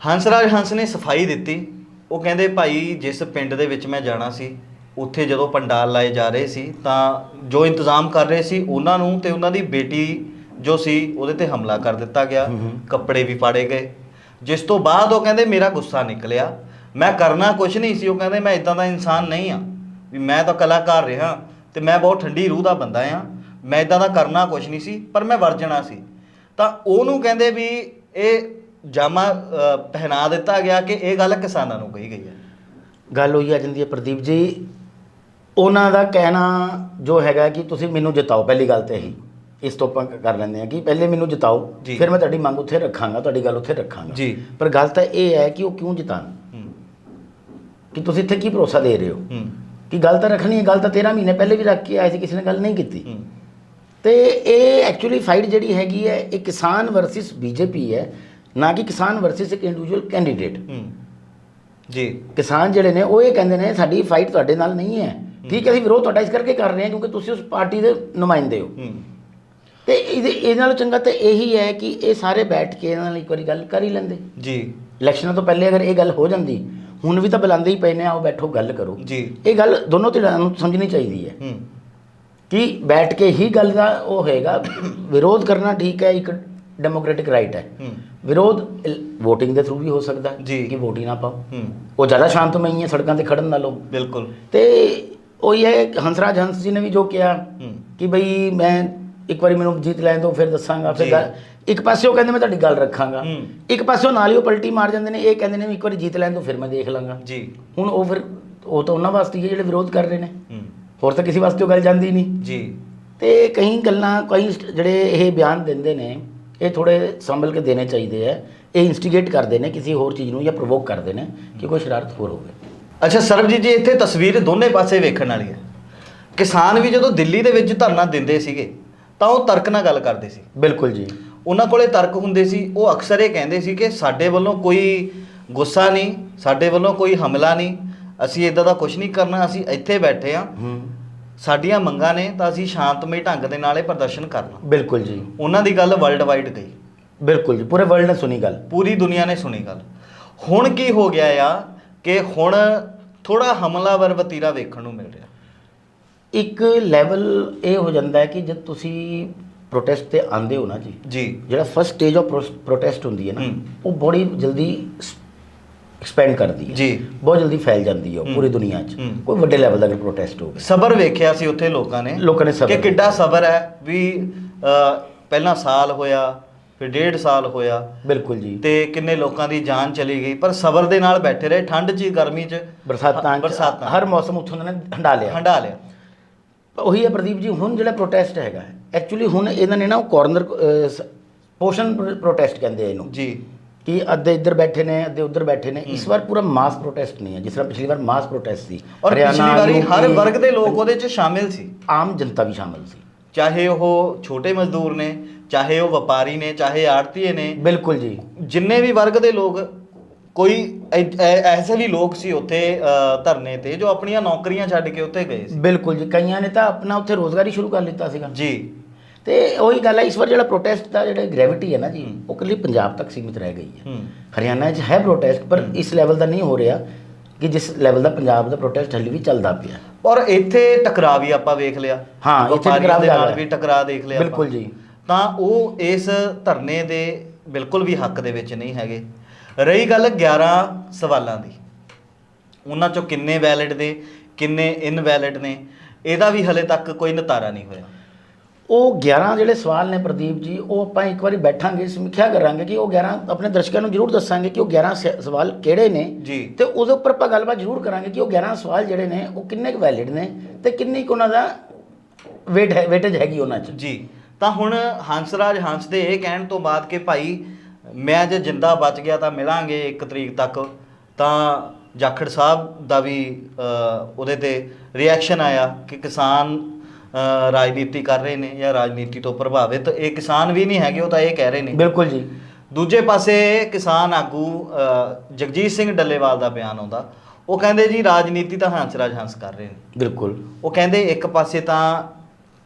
Speaker 2: ਹੰਸਰਾਜ ਹੰਸ ਨੇ ਸਫ਼ਾਈ ਦਿੱਤੀ। ਉਹ ਕਹਿੰਦੇ ਭਾਈ ਜਿਸ ਪਿੰਡ ਦੇ ਵਿੱਚ ਮੈਂ ਜਾਣਾ ਸੀ ਉੱਥੇ ਜਦੋਂ ਪੰਡਾਲ ਲਾਏ ਜਾ ਰਹੇ ਸੀ ਤਾਂ ਜੋ ਇੰਤਜ਼ਾਮ ਕਰ ਰਹੇ ਸੀ ਉਹਨਾਂ ਨੂੰ ਤੇ ਉਹਨਾਂ ਦੀ ਬੇਟੀ ਜੋ ਸੀ ਉਹਦੇ ਤੇ ਹਮਲਾ ਕਰ ਦਿੱਤਾ ਗਿਆ।
Speaker 1: ਹੂੰ ਹੂੰ।
Speaker 2: ਕੱਪੜੇ ਵੀ ਪਾੜੇ ਗਏ। ਜਿਸ ਤੋਂ ਬਾਅਦ ਉਹ ਕਹਿੰਦੇ ਮੇਰਾ ਗੁੱਸਾ ਨਿਕਲਿਆ। ਮੈਂ ਕਰਨਾ ਕੁਝ ਨਹੀਂ ਸੀ। ਉਹ ਕਹਿੰਦੇ ਮੈਂ ਇਦਾਂ ਦਾ ਇਨਸਾਨ ਨਹੀਂ ਆ। ਵੀ ਮੈਂ ਤਾਂ ਕਲਾਕਾਰ ਰਿਹਾ ਤੇ ਮੈਂ ਬਹੁਤ ਠੰਡੀ ਰੂਹ ਦਾ ਬੰਦਾ ਆ। ਮੈਂ ਇਦਾਂ ਦਾ ਕਰਨਾ ਕੁਝ ਨਹੀਂ ਸੀ ਪਰ ਮੈਂ ਵਰਜਣਾ ਸੀ। ਤਾਂ ਉਹਨੂੰ ਕਹਿੰਦੇ ਵੀ ਇਹ ਜਾਮਾ ਪਹਿਨਾ ਦਿੱਤਾ ਗਿਆ ਕਿ ਇਹ ਗੱਲ ਕਿਸਾਨਾਂ ਨੂੰ ਕਹੀ ਗਈ ਹੈ।
Speaker 1: ਗੱਲ ਹੋਈ ਆ ਜਾਂਦੀ ਹੈ ਪ੍ਰਦੀਪ ਜੀ। ਉਹਨਾਂ ਦਾ ਕਹਿਣਾ ਜੋ ਹੈਗਾ ਕਿ ਤੁਸੀਂ ਮੈਨੂੰ ਜਿਤਾਓ ਪਹਿਲੀ ਗੱਲ ਤੇ ਇਹੀ। ਇਸ ਤੋਂ ਆਪਾਂ ਕਰ ਲੈਂਦੇ ਆ ਕਿ ਪਹਿਲੇ ਮੈਨੂੰ ਜਿਤਾਓ
Speaker 2: ਜੀ।
Speaker 1: ਫਿਰ ਮੈਂ ਤੁਹਾਡੀ ਮੰਗ ਉੱਥੇ ਰੱਖਾਂਗਾ ਤੁਹਾਡੀ ਗੱਲ ਉੱਥੇ ਰੱਖਾਂਗਾ।
Speaker 2: ਜੀ।
Speaker 1: ਪਰ ਗੱਲ ਤਾਂ ਇਹ ਹੈ ਕਿ ਉਹ ਕਿਉਂ ਜਿਤਾਨ
Speaker 2: ਹੂੰ।
Speaker 1: ਕਿ ਤੁਸੀਂ ਇੱਥੇ ਕੀ ਭਰੋਸਾ ਦੇ ਰਹੇ ਹੋ?
Speaker 2: ਹੂੰ।
Speaker 1: ਕਿ ਗੱਲ ਤਾਂ ਰੱਖਣੀ ਹੈ ਗੱਲ ਤਾਂ 13 ਮਹੀਨੇ ਪਹਿਲੇ ਵੀ ਰੱਖ ਕੇ ਆਏ ਸੀ ਕਿਸੇ ਨੇ ਗੱਲ ਨਹੀਂ ਕੀਤੀ।
Speaker 2: ਹੂੰ।
Speaker 1: ਤੇ ਇਹ ਐਕਚੁਅਲੀ ਫਾਈਟ ਜਿਹੜੀ ਹੈਗੀ ਹੈ ਇਹ ਕਿਸਾਨ ਵਰਸਸ ਬੀਜੇਪੀ ਹੈ ਨਾ ਕਿ ਕਿਸਾਨ ਵਰਸਸ ਇੱਕ ਇੰਡੀਵਿਜੂਅਲ ਕੈਂਡੀਡੇਟ
Speaker 2: ਹੂੰ। ਜੀ।
Speaker 1: ਕਿਸਾਨ ਜਿਹੜੇ ਨੇ ਉਹ ਇਹ ਕਹਿੰਦੇ ਨੇ ਸਾਡੀ ਫਾਈਟ ਤੁਹਾਡੇ ਨਾਲ ਨਹੀਂ ਹੈ। ਠੀਕ ਹੈ ਅਸੀਂ ਵਿਰੋਧ ਤੁਹਾਡਾ ਇਸ ਕਰਕੇ ਕਰ ਰਹੇ ਹਾਂ ਕਿਉਂਕਿ ਤੁਸੀਂ ਉਸ ਪਾਰਟੀ ਦੇ ਨੁਮਾਇੰਦੇ ਹੋ।
Speaker 2: ਹੂੰ।
Speaker 1: ਤੇ ਇਹਦੇ ਇਹ ਨਾਲੋਂ ਚੰਗਾ ਤਾਂ ਇਹੀ ਹੈ ਕਿ ਇਹ ਸਾਰੇ ਬੈਠ ਕੇ ਇਹਨਾਂ ਨਾਲ ਇੱਕ ਵਾਰੀ ਗੱਲ ਕਰ ਹੀ ਲੈਂਦੇ।
Speaker 2: ਜੀ।
Speaker 1: ਇਲੈਕਸ਼ਨਾਂ ਤੋਂ ਪਹਿਲੇ ਅਗਰ ਇਹ ਗੱਲ ਹੋ ਜਾਂਦੀ ਹੁਣ ਵੀ ਤਾਂ ਬੁਲਾਉਂਦੇ ਹੀ ਪਏ ਨੇ ਆਓ ਬੈਠੋ ਗੱਲ ਕਰੋ।
Speaker 2: ਜੀ।
Speaker 1: ਇਹ ਗੱਲ ਦੋਨੋਂ ਧਿਰਾਂ ਨੂੰ ਸਮਝਣੀ ਚਾਹੀਦੀ ਹੈ।
Speaker 2: ਹੂੰ।
Speaker 1: ਕਿ ਬੈਠ ਕੇ ਹੀ ਗੱਲ ਦਾ ਉਹ ਹੋਏਗਾ ਵਿਰੋਧ ਕਰਨਾ ਠੀਕ ਹੈ ਇੱਕ ਡੈਮੋਕ੍ਰੈਟਿਕ ਰਾਈਟ ਹੈ।
Speaker 2: ਹੂੰ।
Speaker 1: ਵਿਰੋਧ VOTING ਦੇ ਥਰੂ ਵੀ ਹੋ ਸਕਦਾ ਹੈ
Speaker 2: ਜੀ।
Speaker 1: ਕਿ ਹੀ ਨਾ ਪਾਓ।
Speaker 2: ਹੂੰ।
Speaker 1: ਉਹ ਜ਼ਿਆਦਾ ਸ਼ਾਂਤਮਈ ਹੈ ਸੜਕਾਂ ਤੇ ਖੜਨ ਨਾਲੋਂ।
Speaker 2: ਬਿਲਕੁਲ।
Speaker 1: ਤੇ ਉਹੀ ਹੈ ਹੰਸਰਾਜ ਹੰਸ ਜੀ ਨੇ ਵੀ ਜੋ ਕਿਹਾ
Speaker 2: ਹੂੰ।
Speaker 1: ਕਿ ਬਈ ਮੈਂ ਇੱਕ ਵਾਰੀ ਮੈਨੂੰ ਜਿੱਤ ਲੈਣ ਤੋਂ ਫਿਰ ਦੱਸਾਂਗਾ ਫਿਰ। ਗੱਲ- ਇੱਕ ਪਾਸੇ ਉਹ ਕਹਿੰਦੇ ਮੈਂ ਤੁਹਾਡੀ ਗੱਲ ਰੱਖਾਂਗਾ।
Speaker 2: ਹੂੰ।
Speaker 1: ਇੱਕ ਪਾਸੇ ਉਹ ਨਾਲ ਹੀ ਉਹ ਪਲਟੀ ਮਾਰ ਜਾਂਦੇ ਨੇ ਇਹ ਕਹਿੰਦੇ ਨੇ ਵੀ ਇੱਕ ਵਾਰੀ ਜਿੱਤ ਲੈਣ ਤੋਂ ਫਿਰ ਮੈਂ ਦੇਖ ਲਾਂਗਾ।
Speaker 2: ਜੀ।
Speaker 1: ਹੁਣ ਉਹ ਫਿਰ ਉਹ ਤਾਂ ਉਹਨਾਂ ਵਾਸਤੇ ਹੀ ਹੈ ਜਿਹੜੇ ਵਿਰੋਧ ਕਰ ਰਹੇ ਨੇ।
Speaker 2: ਹੂੰ।
Speaker 1: ਹੋਰ ਤਾਂ ਕਿਸੇ ਵਾਸਤੇ ਉਹ ਗੱਲ ਜਾਂਦੀ ਨਹੀਂ।
Speaker 2: ਜੀ।
Speaker 1: ਤੇ ਕਈ ਗੱਲਾਂ ਕਈ ਜਿਹੜੇ ਇਹ ਬਿਆਨ ਦਿੰਦੇ ਨੇ ਇਹ ਥੋੜੇ ਸੰਭਲ ਕੇ ਦੇਣੇ ਚਾਹੀਦੇ ਆ। ਇਹ ਇਨਸਟੀਗੇਟ ਕਰਦੇ ਨੇ ਕਿਸੇ ਹੋਰ ਚੀਜ਼ ਨੂੰ ਜਾਂ ਪ੍ਰੋਵੋਕ ਕਰਦੇ ਨੇ ਕਿ ਕੋਈ ਸ਼ਰਾਰਤ ਹੋਰ ਹੋਵੇ।
Speaker 2: ਅੱਛਾ ਸਰਬਜੀਤ ਜੀ ਇੱਥੇ ਤਸਵੀਰ ਦੋਨੇ ਪਾਸੇ ਵੇਖਣ ਵਾਲੀ ਹੈ। ਕਿਸਾਨ ਵੀ ਜਦੋਂ ਦਿੱਲੀ ਦੇ ਵਿੱਚ ਧਰਨਾ ਦਿੰਦੇ ਸੀਗੇ ਤਾਂ ਉਹ ਤਰਕ ਨਾਲ ਗੱਲ ਕਰਦੇ ਸੀ।
Speaker 1: ਬਿਲਕੁਲ ਜੀ।
Speaker 2: ਉਹਨਾਂ ਕੋਲੇ ਤਰਕ ਹੁੰਦੇ ਸੀ ਉਹ ਅਕਸਰ ਇਹ ਕਹਿੰਦੇ ਸੀ ਕਿ ਸਾਡੇ ਵੱਲੋਂ ਕੋਈ ਗੁੱਸਾ ਨਹੀਂ ਸਾਡੇ ਵੱਲੋਂ ਕੋਈ ਹਮਲਾ ਨਹੀਂ ਅਸੀਂ ਇਦਾਂ ਦਾ ਕੁਝ ਨਹੀਂ ਕਰਨਾ ਅਸੀਂ ਇੱਥੇ ਬੈਠੇ ਆ ਸਾਡੀਆਂ ਮੰਗਾਂ ਨੇ ਤਾਂ ਅਸੀਂ ਸ਼ਾਂਤਮਈ ਢੰਗ ਦੇ ਨਾਲ ਇਹ ਪ੍ਰਦਰਸ਼ਨ ਕਰਨਾ।
Speaker 1: ਬਿਲਕੁਲ ਜੀ।
Speaker 2: ਉਹਨਾਂ ਦੀ ਗੱਲ ਵਰਲਡ ਵਾਈਡ ਗਈ।
Speaker 1: ਬਿਲਕੁਲ ਜੀ ਪੂਰੇ ਵਰਲਡ ਨੇ ਸੁਣੀ ਗੱਲ।
Speaker 2: ਪੂਰੀ ਦੁਨੀਆ ਨੇ ਸੁਣੀ ਗੱਲ। ਹੁਣ ਕੀ ਹੋ ਗਿਆ ਆ ਕਿ ਹੁਣ ਥੋੜਾ ਹਮਲਾਵਰ ਵਤੀਰਾ ਵੇਖਣ ਨੂੰ ਮਿਲ ਰਿਹਾ।
Speaker 1: ਇੱਕ ਲੈਵਲ ਇਹ ਹੋ ਜਾਂਦਾ ਹੈ ਕਿ ਜਦ ਤੁਸੀਂ ਪ੍ਰੋਟੈਸਟ ਤੇ ਆਂਦੇ ਹੋ ਨਾ ਜੀ
Speaker 2: ਜੀ।
Speaker 1: ਜਿਹੜਾ ਫਸਟ ਸਟੇਜ ਆਫ ਪ੍ਰੋਟੈਸਟ ਹੁੰਦੀ ਹੈ ਨਾ। ਉਹ ਬੜੀ ਜਲਦੀ ਐਕਸਪੈਂਡ ਕਰਦੀ ਹੈ।
Speaker 2: ਜੀ।
Speaker 1: ਬਹੁਤ ਜਲਦੀ ਫੈਲ ਜਾਂਦੀ ਹੈ ਉਹ। ਪੂਰੀ ਦੁਨੀਆ 'ਚ। ਕੋਈ ਵੱਡੇ ਲੈਵਲ ਦਾ ਪ੍ਰੋਟੈਸਟ ਹੋਵੇ।
Speaker 2: ਸਬਰ ਵੇਖਿਆ ਸੀ ਉੱਥੇ ਲੋਕਾਂ ਨੇ
Speaker 1: ਲੋਕਾਂ ਨੇ ਸਬਰ
Speaker 2: ਕਿ ਕਿੱਡਾ ਸਬਰ ਹੈ ਵੀ ਪਹਿਲਾਂ ਸਾਲ ਹੋਇਆ ਫਿਰ ਡੇਢ ਸਾਲ ਹੋਇਆ।
Speaker 1: ਬਿਲਕੁਲ ਜੀ।
Speaker 2: ਤੇ ਕਿੰਨੇ ਲੋਕਾਂ ਦੀ ਜਾਨ ਚਲੀ ਗਈ। ਪਰ ਸਬਰ ਦੇ ਨਾਲ ਬੈਠੇ ਰਹੇ। ਠੰਡ 'ਚ ਗਰਮੀ 'ਚ
Speaker 1: ਬਰਸਾਤਾਂ 'ਚ
Speaker 2: ਬਰਸਾਤਾਂ।
Speaker 1: ਹਰ ਮੌਸਮ ਉੱਥੋਂ ਨੇ ਹੰਡਾ ਲਿਆ।
Speaker 2: ਹੰਡਾ ਲਿਆ।
Speaker 1: ਉਹੀ ਹੈ ਪ੍ਰਦੀਪ ਜੀ ਹੁਣ ਜਿਹੜਾ ਪ੍ਰੋਟੈਸਟ ਹੈਗਾ ਐਕਚੁਅਲੀ ਹੁਣ ਇਹਨਾਂ ਨੇ ਨਾ ਉਹ ਕਾਰਨਰ ਪੋਸ਼ਨ ਪ੍ਰੋਟੈਸਟ ਕਹਿੰਦੇ ਆ ਇਹਨੂੰ।
Speaker 2: ਜੀ।
Speaker 1: ਕਿ ਅੱਧੇ ਇੱਧਰ ਬੈਠੇ ਨੇ ਅੱਧੇ ਉੱਧਰ ਬੈਠੇ ਨੇ। ਇਸ ਵਾਰ ਪੂਰਾ ਮਾਸ ਪ੍ਰੋਟੈਸਟ ਨਹੀਂ ਹੈ ਜਿਸ ਤਰ੍ਹਾਂ ਪਿਛਲੀ ਵਾਰ ਮਾਸ ਪ੍ਰੋਟੈਸਟ ਸੀ।
Speaker 2: ਔਰ ਪਿਛਲੀ ਵਾਰੀ ਹਰ ਵਰਗ ਦੇ ਲੋਕ ਉਹਦੇ 'ਚ ਸ਼ਾਮਿਲ ਸੀ।
Speaker 1: ਆਮ ਜਨਤਾ ਵੀ ਸ਼ਾਮਲ ਸੀ।
Speaker 2: ਚਾਹੇ ਉਹ ਛੋਟੇ ਮਜ਼ਦੂਰ ਨੇ ਚਾਹੇ ਉਹ ਵਪਾਰੀ ਨੇ ਚਾਹੇ ਆੜਤੀਏ ਨੇ।
Speaker 1: ਬਿਲਕੁਲ ਜੀ।
Speaker 2: ਜਿੰਨੇ ਵੀ ਵਰਗ ਦੇ ਲੋਕ ਕੋਈ ਐ- ਐ- ਐਸੇ ਵੀ ਲੋਕ ਸੀ ਉੱਥੇ ਅ, ਧਰਨੇ ਤੇ ਜੋ ਆਪਣੀਆਂ ਨੌਕਰੀਆਂ ਛੱਡ ਕੇ ਉੱਥੇ ਗਏ ਸੀ।
Speaker 1: ਬਿਲਕੁਲ ਜੀ ਕਈਆਂ ਨੇ ਤਾਂ ਆਪਣਾ ਉੱਥੇ ਰੋਜ਼ਗਾਰ ਹੀ ਸ਼ੁਰੂ ਕਰ ਲਿੱਤਾ ਸੀਗਾ।
Speaker 2: ਜੀ।
Speaker 1: ਤੇ ਉਹੀ ਗੱਲ ਹੈ ਇਸ ਵਾਰ ਜਿਹੜਾ ਪ੍ਰੋਟੈਸਟ ਦਾ ਜਿਹੜਾ ਗ੍ਰੈਵਿਟੀ ਹੈ ਨਾ ਜੀ ਉਹ ਇਕੱਲੀ ਪੰਜਾਬ ਤੱਕ ਸੀਮਿਤ ਰਹਿ ਗਈ ਹੈ
Speaker 2: ਹੂੰ।
Speaker 1: ਹਰਿਆਣਾ 'ਚ ਹੈ ਪ੍ਰੋਟੈਸਟ ਪਰ ਇਸ ਲੈਵਲ ਦਾ ਨਹੀਂ ਹੋ ਰਿਹਾ ਕਿ ਜਿਸ ਲੈਵਲ ਦਾ ਪੰਜਾਬ ਦਾ ਪ੍ਰੋਟੈਸਟ ਹਲੇ ਵੀ ਚੱਲਦਾ ਪਿਆ।
Speaker 2: ਔਰ ਇੱਥੇ ਟਕਰਾਅ ਵੀ ਆਪਾਂ ਵੇਖ ਲਿਆ।
Speaker 1: ਹਾਂ, ਇੱਥੇ
Speaker 2: ਵਪਾਰੀਆਂ
Speaker 1: ਟਕਰਾਅ
Speaker 2: ਦੇ
Speaker 1: ਜ਼ਿਆਦਾ
Speaker 2: ਨਾਲ
Speaker 1: ਹੈ।
Speaker 2: ਵੀ ਟਕਰਾਅ ਦੇਖ ਲਿਆ ਆਪਾਂ।
Speaker 1: ਬਿਲਕੁਲ ਜੀ।
Speaker 2: ਤਾਂ ਉਹ ਇਸ ਧਰਨੇ ਦੇ ਬਿਲਕੁਲ ਵੀ ਹੱਕ ਦੇ ਵਿੱਚ ਨਹੀਂ ਹੈਗੇ। ਰਹੀ ਗੱਲ 11 ਸਵਾਲਾਂ ਦੀ। ਉਹਨਾਂ ਚੋਂ ਕਿੰਨੇ ਵੈਲਿਡ ਨੇ ਕਿੰਨੇ ਇਨਵੈਲਿਡ ਨੇ ਇਹਦਾ ਵੀ ਹਲੇ ਤੱਕ ਕੋਈ ਨਤਾਰਾ ਨਹੀਂ ਹੋਇਆ।
Speaker 1: ਉਹ 11 ਜਿਹੜੇ ਸਵਾਲ ਨੇ ਪ੍ਰਦੀਪ ਜੀ ਉਹ ਆਪਾਂ ਇੱਕ ਵਾਰੀ ਬੈਠਾਂਗੇ ਸਮੀਖਿਆ ਕਰਾਂਗੇ ਕਿ ਉਹ 11 ਆਪਣੇ ਦਰਸ਼ਕਾਂ ਨੂੰ ਜ਼ਰੂਰ ਦੱਸਾਂਗੇ ਕਿ ਉਹ 11 ਸ- ਸਵਾਲ ਕਿਹੜੇ ਨੇ।
Speaker 2: ਜੀ।
Speaker 1: ਤੇ ਉਹਦੇ ਉੱਪਰ ਆਪਾਂ ਗੱਲਬਾਤ ਜ਼ਰੂਰ ਕਰਾਂਗੇ ਕਿ ਉਹ 11 ਸਵਾਲ ਜਿਹੜੇ ਨੇ ਉਹ ਕਿੰਨੇ ਕੁ ਵੈਲਿਡ ਨੇ ਤੇ ਕਿੰਨੀ ਕੁ ਉਹਨਾਂ ਦਾ ਵੇਟ ਹੈ ਵੇਟੇਜ ਹੈਗੀ ਉਹਨਾਂ 'ਚ।
Speaker 2: ਜੀ। ਤਾਂ ਹੁਣ ਹੰਸਰਾਜ ਹੰਸ ਦੇ ਇਹ ਕਹਿਣ ਤੋਂ ਬਾਅਦ ਕਿ ਭਾਈ ਮੈਂ ਜੇ ਜਿੰਦਾ ਬਚ ਗਿਆ ਤਾਂ ਮਿਲਾਂਗੇ 1 ਤਰੀਕ ਤੱਕ। ਤਾਂ ਜਾਖੜ ਸਾਹਿਬ ਦਾ ਵੀ ਉਹਦੇ ਤੇ ਰਿਐਕਸ਼ਨ ਆਇਆ ਕਿ ਕਿਸਾਨ ਰਾਜਨੀਤੀ ਕਰ ਰਹੇ ਨੇ ਜਾਂ ਰਾਜਨੀਤੀ ਤੋਂ ਪ੍ਰਭਾਵਿਤ। ਇਹ ਕਿਸਾਨ ਵੀ ਨਹੀਂ ਹੈਗੇ ਉਹ ਤਾਂ ਇਹ ਕਹਿ ਰਹੇ ਨੇ।
Speaker 1: ਬਿਲਕੁਲ ਜੀ।
Speaker 2: ਦੂਜੇ ਪਾਸੇ ਕਿਸਾਨ ਆਗੂ ਜਗਜੀਤ ਸਿੰਘ ਡੱਲੇਵਾਲ ਦਾ ਬਿਆਨ ਆਉਂਦਾ। ਉਹ ਕਹਿੰਦੇ ਜੀ ਰਾਜਨੀਤੀ ਤਾਂ ਹੰਸਰਾਜ ਹੰਸ ਕਰ ਰਹੇ ਨੇ।
Speaker 1: ਬਿਲਕੁਲ।
Speaker 2: ਉਹ ਕਹਿੰਦੇ ਇੱਕ ਪਾਸੇ ਤਾਂ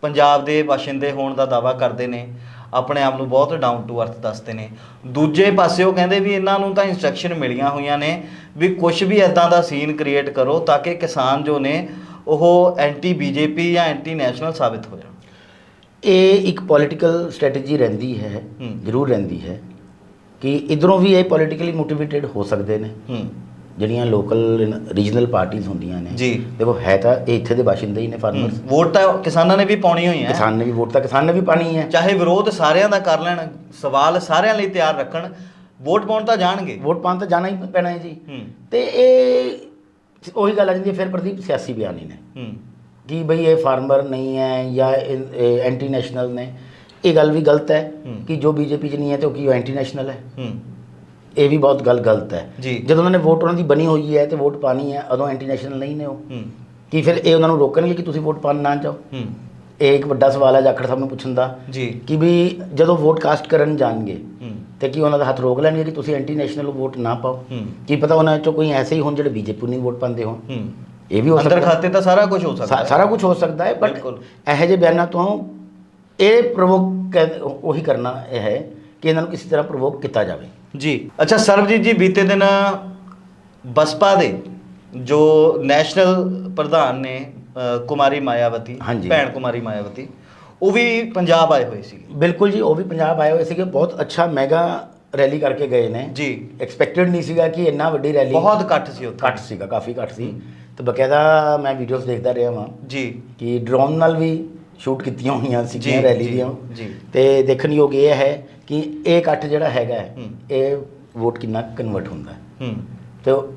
Speaker 2: ਪੰਜਾਬ ਦੇ ਬਾਸ਼ਿੰਦੇ ਹੋਣ ਦਾ ਦਾਵਾ ਕਰਦੇ ਨੇ। ਆਪਣੇ ਆਪ ਨੂੰ ਬਹੁਤ ਡਾਊਨ ਟੂ ਅਰਥ ਦੱਸਦੇ ਨੇ। ਦੂਜੇ ਪਾਸੇ ਉਹ ਕਹਿੰਦੇ ਵੀ ਇਹਨਾਂ ਨੂੰ ਤਾਂ ਇਨਸਟਰਕਸ਼ਨ ਮਿਲੀਆਂ ਹੋਈਆਂ ਨੇ ਵੀ ਕੁਝ ਵੀ ਐਦਾਂ ਦਾ ਸੀਨ ਕ੍ਰੀਏਟ ਕਰੋ ਤਾਂ ਕਿ ਕਿਸਾਨ ਜੋ ਨੇ ਉਹ ਐਂਟੀ ਬੀਜੇਪੀ ਜਾਂ ਐਂਟੀ ਨੈਸ਼ਨਲ ਸਾਬਿਤ ਹੋ ਜਾਣ।
Speaker 1: ਇਹ ਇੱਕ ਪੋਲਿਟੀਕਲ ਸਟ੍ਰੈਟਜੀ ਰਹਿੰਦੀ ਹੈ। ਜ਼ਰੂਰ ਰਹਿੰਦੀ ਹੈ ਕਿ ਇਧਰੋਂ ਵੀ ਇਹ ਪੋਲਿਟੀਕਲੀ ਮੋਟੀਵੇਟਿਡ ਹੋ ਸਕਦੇ ਨੇ। ਜਿਹੜੀਆਂ ਲੋਕਲ ਰੀਜਨਲ ਪਾਰਟੀਆਂ ਹੁੰਦੀਆਂ ਨੇ।
Speaker 2: ਜੀ।
Speaker 1: ਦੇਖੋ ਹੈ ਤਾਂ ਇਹ ਇੱਥੇ ਦੇ ਬਾਸ਼ਿੰਦੇ ਹੀ ਨੇ ਫਾਰਮਰਸ
Speaker 2: ਵੋਟ ਤਾਂ ਕਿਸਾਨਾਂ ਨੇ ਵੀ ਪਾਉਣੀ ਹੋਈ ਹੈ।
Speaker 1: ਕਿਸਾਨ ਨੇ ਵੀ ਵੋਟ ਤਾਂ ਕਿਸਾਨ ਨੇ ਵੀ ਪਾਣੀ ਹੈ।
Speaker 2: ਚਾਹੇ ਵਿਰੋਧ ਸਾਰਿਆਂ ਦਾ ਕਰ ਲੈਣ ਸਵਾਲ ਸਾਰਿਆਂ ਲਈ ਤਿਆਰ ਰੱਖਣ ਵੋਟ ਪਾਉਣ ਤਾਂ ਜਾਣਗੇ।
Speaker 1: ਵੋਟ ਪਾਉਣ ਤਾਂ ਜਾਣਾ ਹੀ ਪੈਣਾ ਹੈ ਜੀ। ਤੇ ਇਹ ਉਹੀ ਗੱਲ ਆ ਜਾਂਦੀ ਹੈ ਫਿਰ ਪ੍ਰਦੀਪ ਸਿਆਸੀ ਬਿਆਨੀ ਨੇ।
Speaker 2: ਹੂੰ।
Speaker 1: ਕਿ ਬਈ ਇਹ ਫਾਰਮਰ ਨਹੀਂ ਹੈ ਜਾਂ ਐਂਟੀ ਨੈਸ਼ਨਲ ਨੇ। ਇਹ ਗੱਲ ਵੀ ਗਲਤ ਹੈ
Speaker 2: ਹੂੰ।
Speaker 1: ਕਿ ਜੋ ਬੀਜੇਪੀ 'ਚ ਨਹੀਂ ਹੈ ਤੇ ਉਹ ਕੀ ਐਂਟੀ ਨੈਸ਼ਨਲ ਹੈ।
Speaker 2: ਹੂੰ।
Speaker 1: ਇਹ ਵੀ ਬਹੁਤ ਗੱਲ ਗਲਤ ਹੈ। ਜਦੋਂ ਉਹਨਾਂ ਨੇ ਵੋਟ ਉਹਨਾਂ ਦੀ ਬਣੀ ਹੋਈ ਹੈ ਤੇ ਵੋਟ ਪਾਣੀ ਹੈ ਉਦੋਂ ਐਂਟੀ ਨੈਸ਼ਨਲ ਨਹੀਂ ਨੇ ਉਹ। ਕੀ ਫਿਰ ਇਹ ਉਹਨਾਂ ਨੂੰ ਰੋਕਣਗੇ ਕਿ ਤੁਸੀਂ ਵੋਟ ਪਾਣ ਨਾ ਜਾਓ?
Speaker 2: ਹੂੰ।
Speaker 1: ਇਹ ਇੱਕ ਵੱਡਾ ਸਵਾਲ ਹੈ ਜਾਖੜ ਸਾਹਿਬ ਨੂੰ ਪੁੱਛਣ ਦਾ। ਕਿ ਵੀ ਜਦੋਂ ਵੋਟ ਕਾਸਟ ਕਰਨ ਜਾਣਗੇ ਤੇ ਕੀ ਉਹਨਾਂ ਦਾ ਹੱਥ ਰੋਕ ਲੈਣਗੇ ਕਿ ਤੁਸੀਂ ਐਂਟੀ ਨੈਸ਼ਨਲ ਵੋਟ ਨਾ ਪਾਓ? ਕੀ ਪਤਾ ਉਹਨਾਂ ਚੋਂ ਕੋਈ ਐਸੇ ਹੀ ਹੋਣ ਜਿਹੜੇ ਬੀਜੇਪੀ ਨੂੰ ਵੋਟ ਪਾਉਂਦੇ ਹੋਣ। ਇਹ ਵੀ ਹੋ
Speaker 2: ਅੰਦਰ
Speaker 1: ਸਕਦਾ। ਹੈ।
Speaker 2: ਖਾਤੇ ਤਾਂ ਸਾਰਾ ਕੁਝ ਹੋ ਸਕਦਾ। ਹੈ
Speaker 1: ਸਾਰਾ ਕੁਝ ਹੋ ਸਕਦਾ ਹੈ ਬਟ। ਇਹੋ ਜਿਹੇ ਬਿਆਨਾਂ ਤੋਂ ਇਹ ਪ੍ਰਵੋਕ ਉਹੀ ਕਰਨਾ ਇਹ ਹੈ ਕਿ ਇਹਨਾਂ ਨੂੰ ਕਿਸੇ ਤਰ੍ਹਾਂ ਪ੍ਰਵੋਕ ਕੀਤਾ ਜਾਵੇ।
Speaker 2: ਜੀ। ਅੱਛਾ ਸਰਬਜੀਤ ਜੀ ਬੀਤੇ ਦਿਨ ਬਸਪਾ ਦੇ ਜੋ ਨੈਸ਼ਨਲ ਪ੍ਰਧਾਨ ਨੇ ਅ, ਕੁਮਾਰੀ ਮਾਇਆਵਤੀ
Speaker 1: ਹਾਂਜੀ।
Speaker 2: ਭੈਣ ਕੁਮਾਰੀ ਮਾਇਆਵਤੀ ਉਹ ਵੀ ਪੰਜਾਬ ਆਏ ਹੋਏ ਸੀ
Speaker 1: ਬਿਲਕੁਲ ਜੀ ਉਹ ਵੀ ਪੰਜਾਬ ਆਏ ਹੋਏ ਸੀਗੇ। ਬਹੁਤ ਅੱਛਾ ਮੈਗਾ ਰੈਲੀ ਕਰਕੇ ਗਏ ਨੇ।
Speaker 2: ਜੀ।
Speaker 1: ਐਕਸਪੈਕਟਡ ਨਹੀਂ ਸੀਗਾ ਕਿ ਇੰਨਾ ਵੱਡੀ ਰੈਲੀ
Speaker 2: ਬਹੁਤ ਘੱਟ ਸੀ ਉੱਥੇ।
Speaker 1: ਘੱਟ ਸੀਗਾ ਕਾਫੀ ਘੱਟ ਸੀ। ਤੇ ਬਕਾਇਦਾ ਮੈਂ ਵੀਡੀਓਜ਼ ਦੇਖਦਾ ਰਿਹਾ ਵਾਂ
Speaker 2: ਜੀ।
Speaker 1: ਕਿ ਡਰੋਨ ਨਾਲ ਵੀ ਸ਼ੂਟ ਕੀਤੀਆਂ ਹੋਈਆਂ ਸੀਗੀਆਂ
Speaker 2: ਜੀ,
Speaker 1: ਰੈਲੀ
Speaker 2: ਜੀ,
Speaker 1: ਦੀਆਂ।
Speaker 2: ਜੀ।
Speaker 1: ਤੇ ਦੇਖਣਯੋਗ ਇਹ ਹੈ ਕਿ ਇਹ ਇਕੱਠ ਜਿਹੜਾ ਹੈਗਾ ਹੈ,
Speaker 2: ਹੂੰ।
Speaker 1: ਇਹ ਵੋਟ ਕਿੰਨਾ ਕਨਵਰਟ ਹੁੰਦਾ ਹੈ।
Speaker 2: ਹੂੰ।
Speaker 1: ਤੇ ਉਹ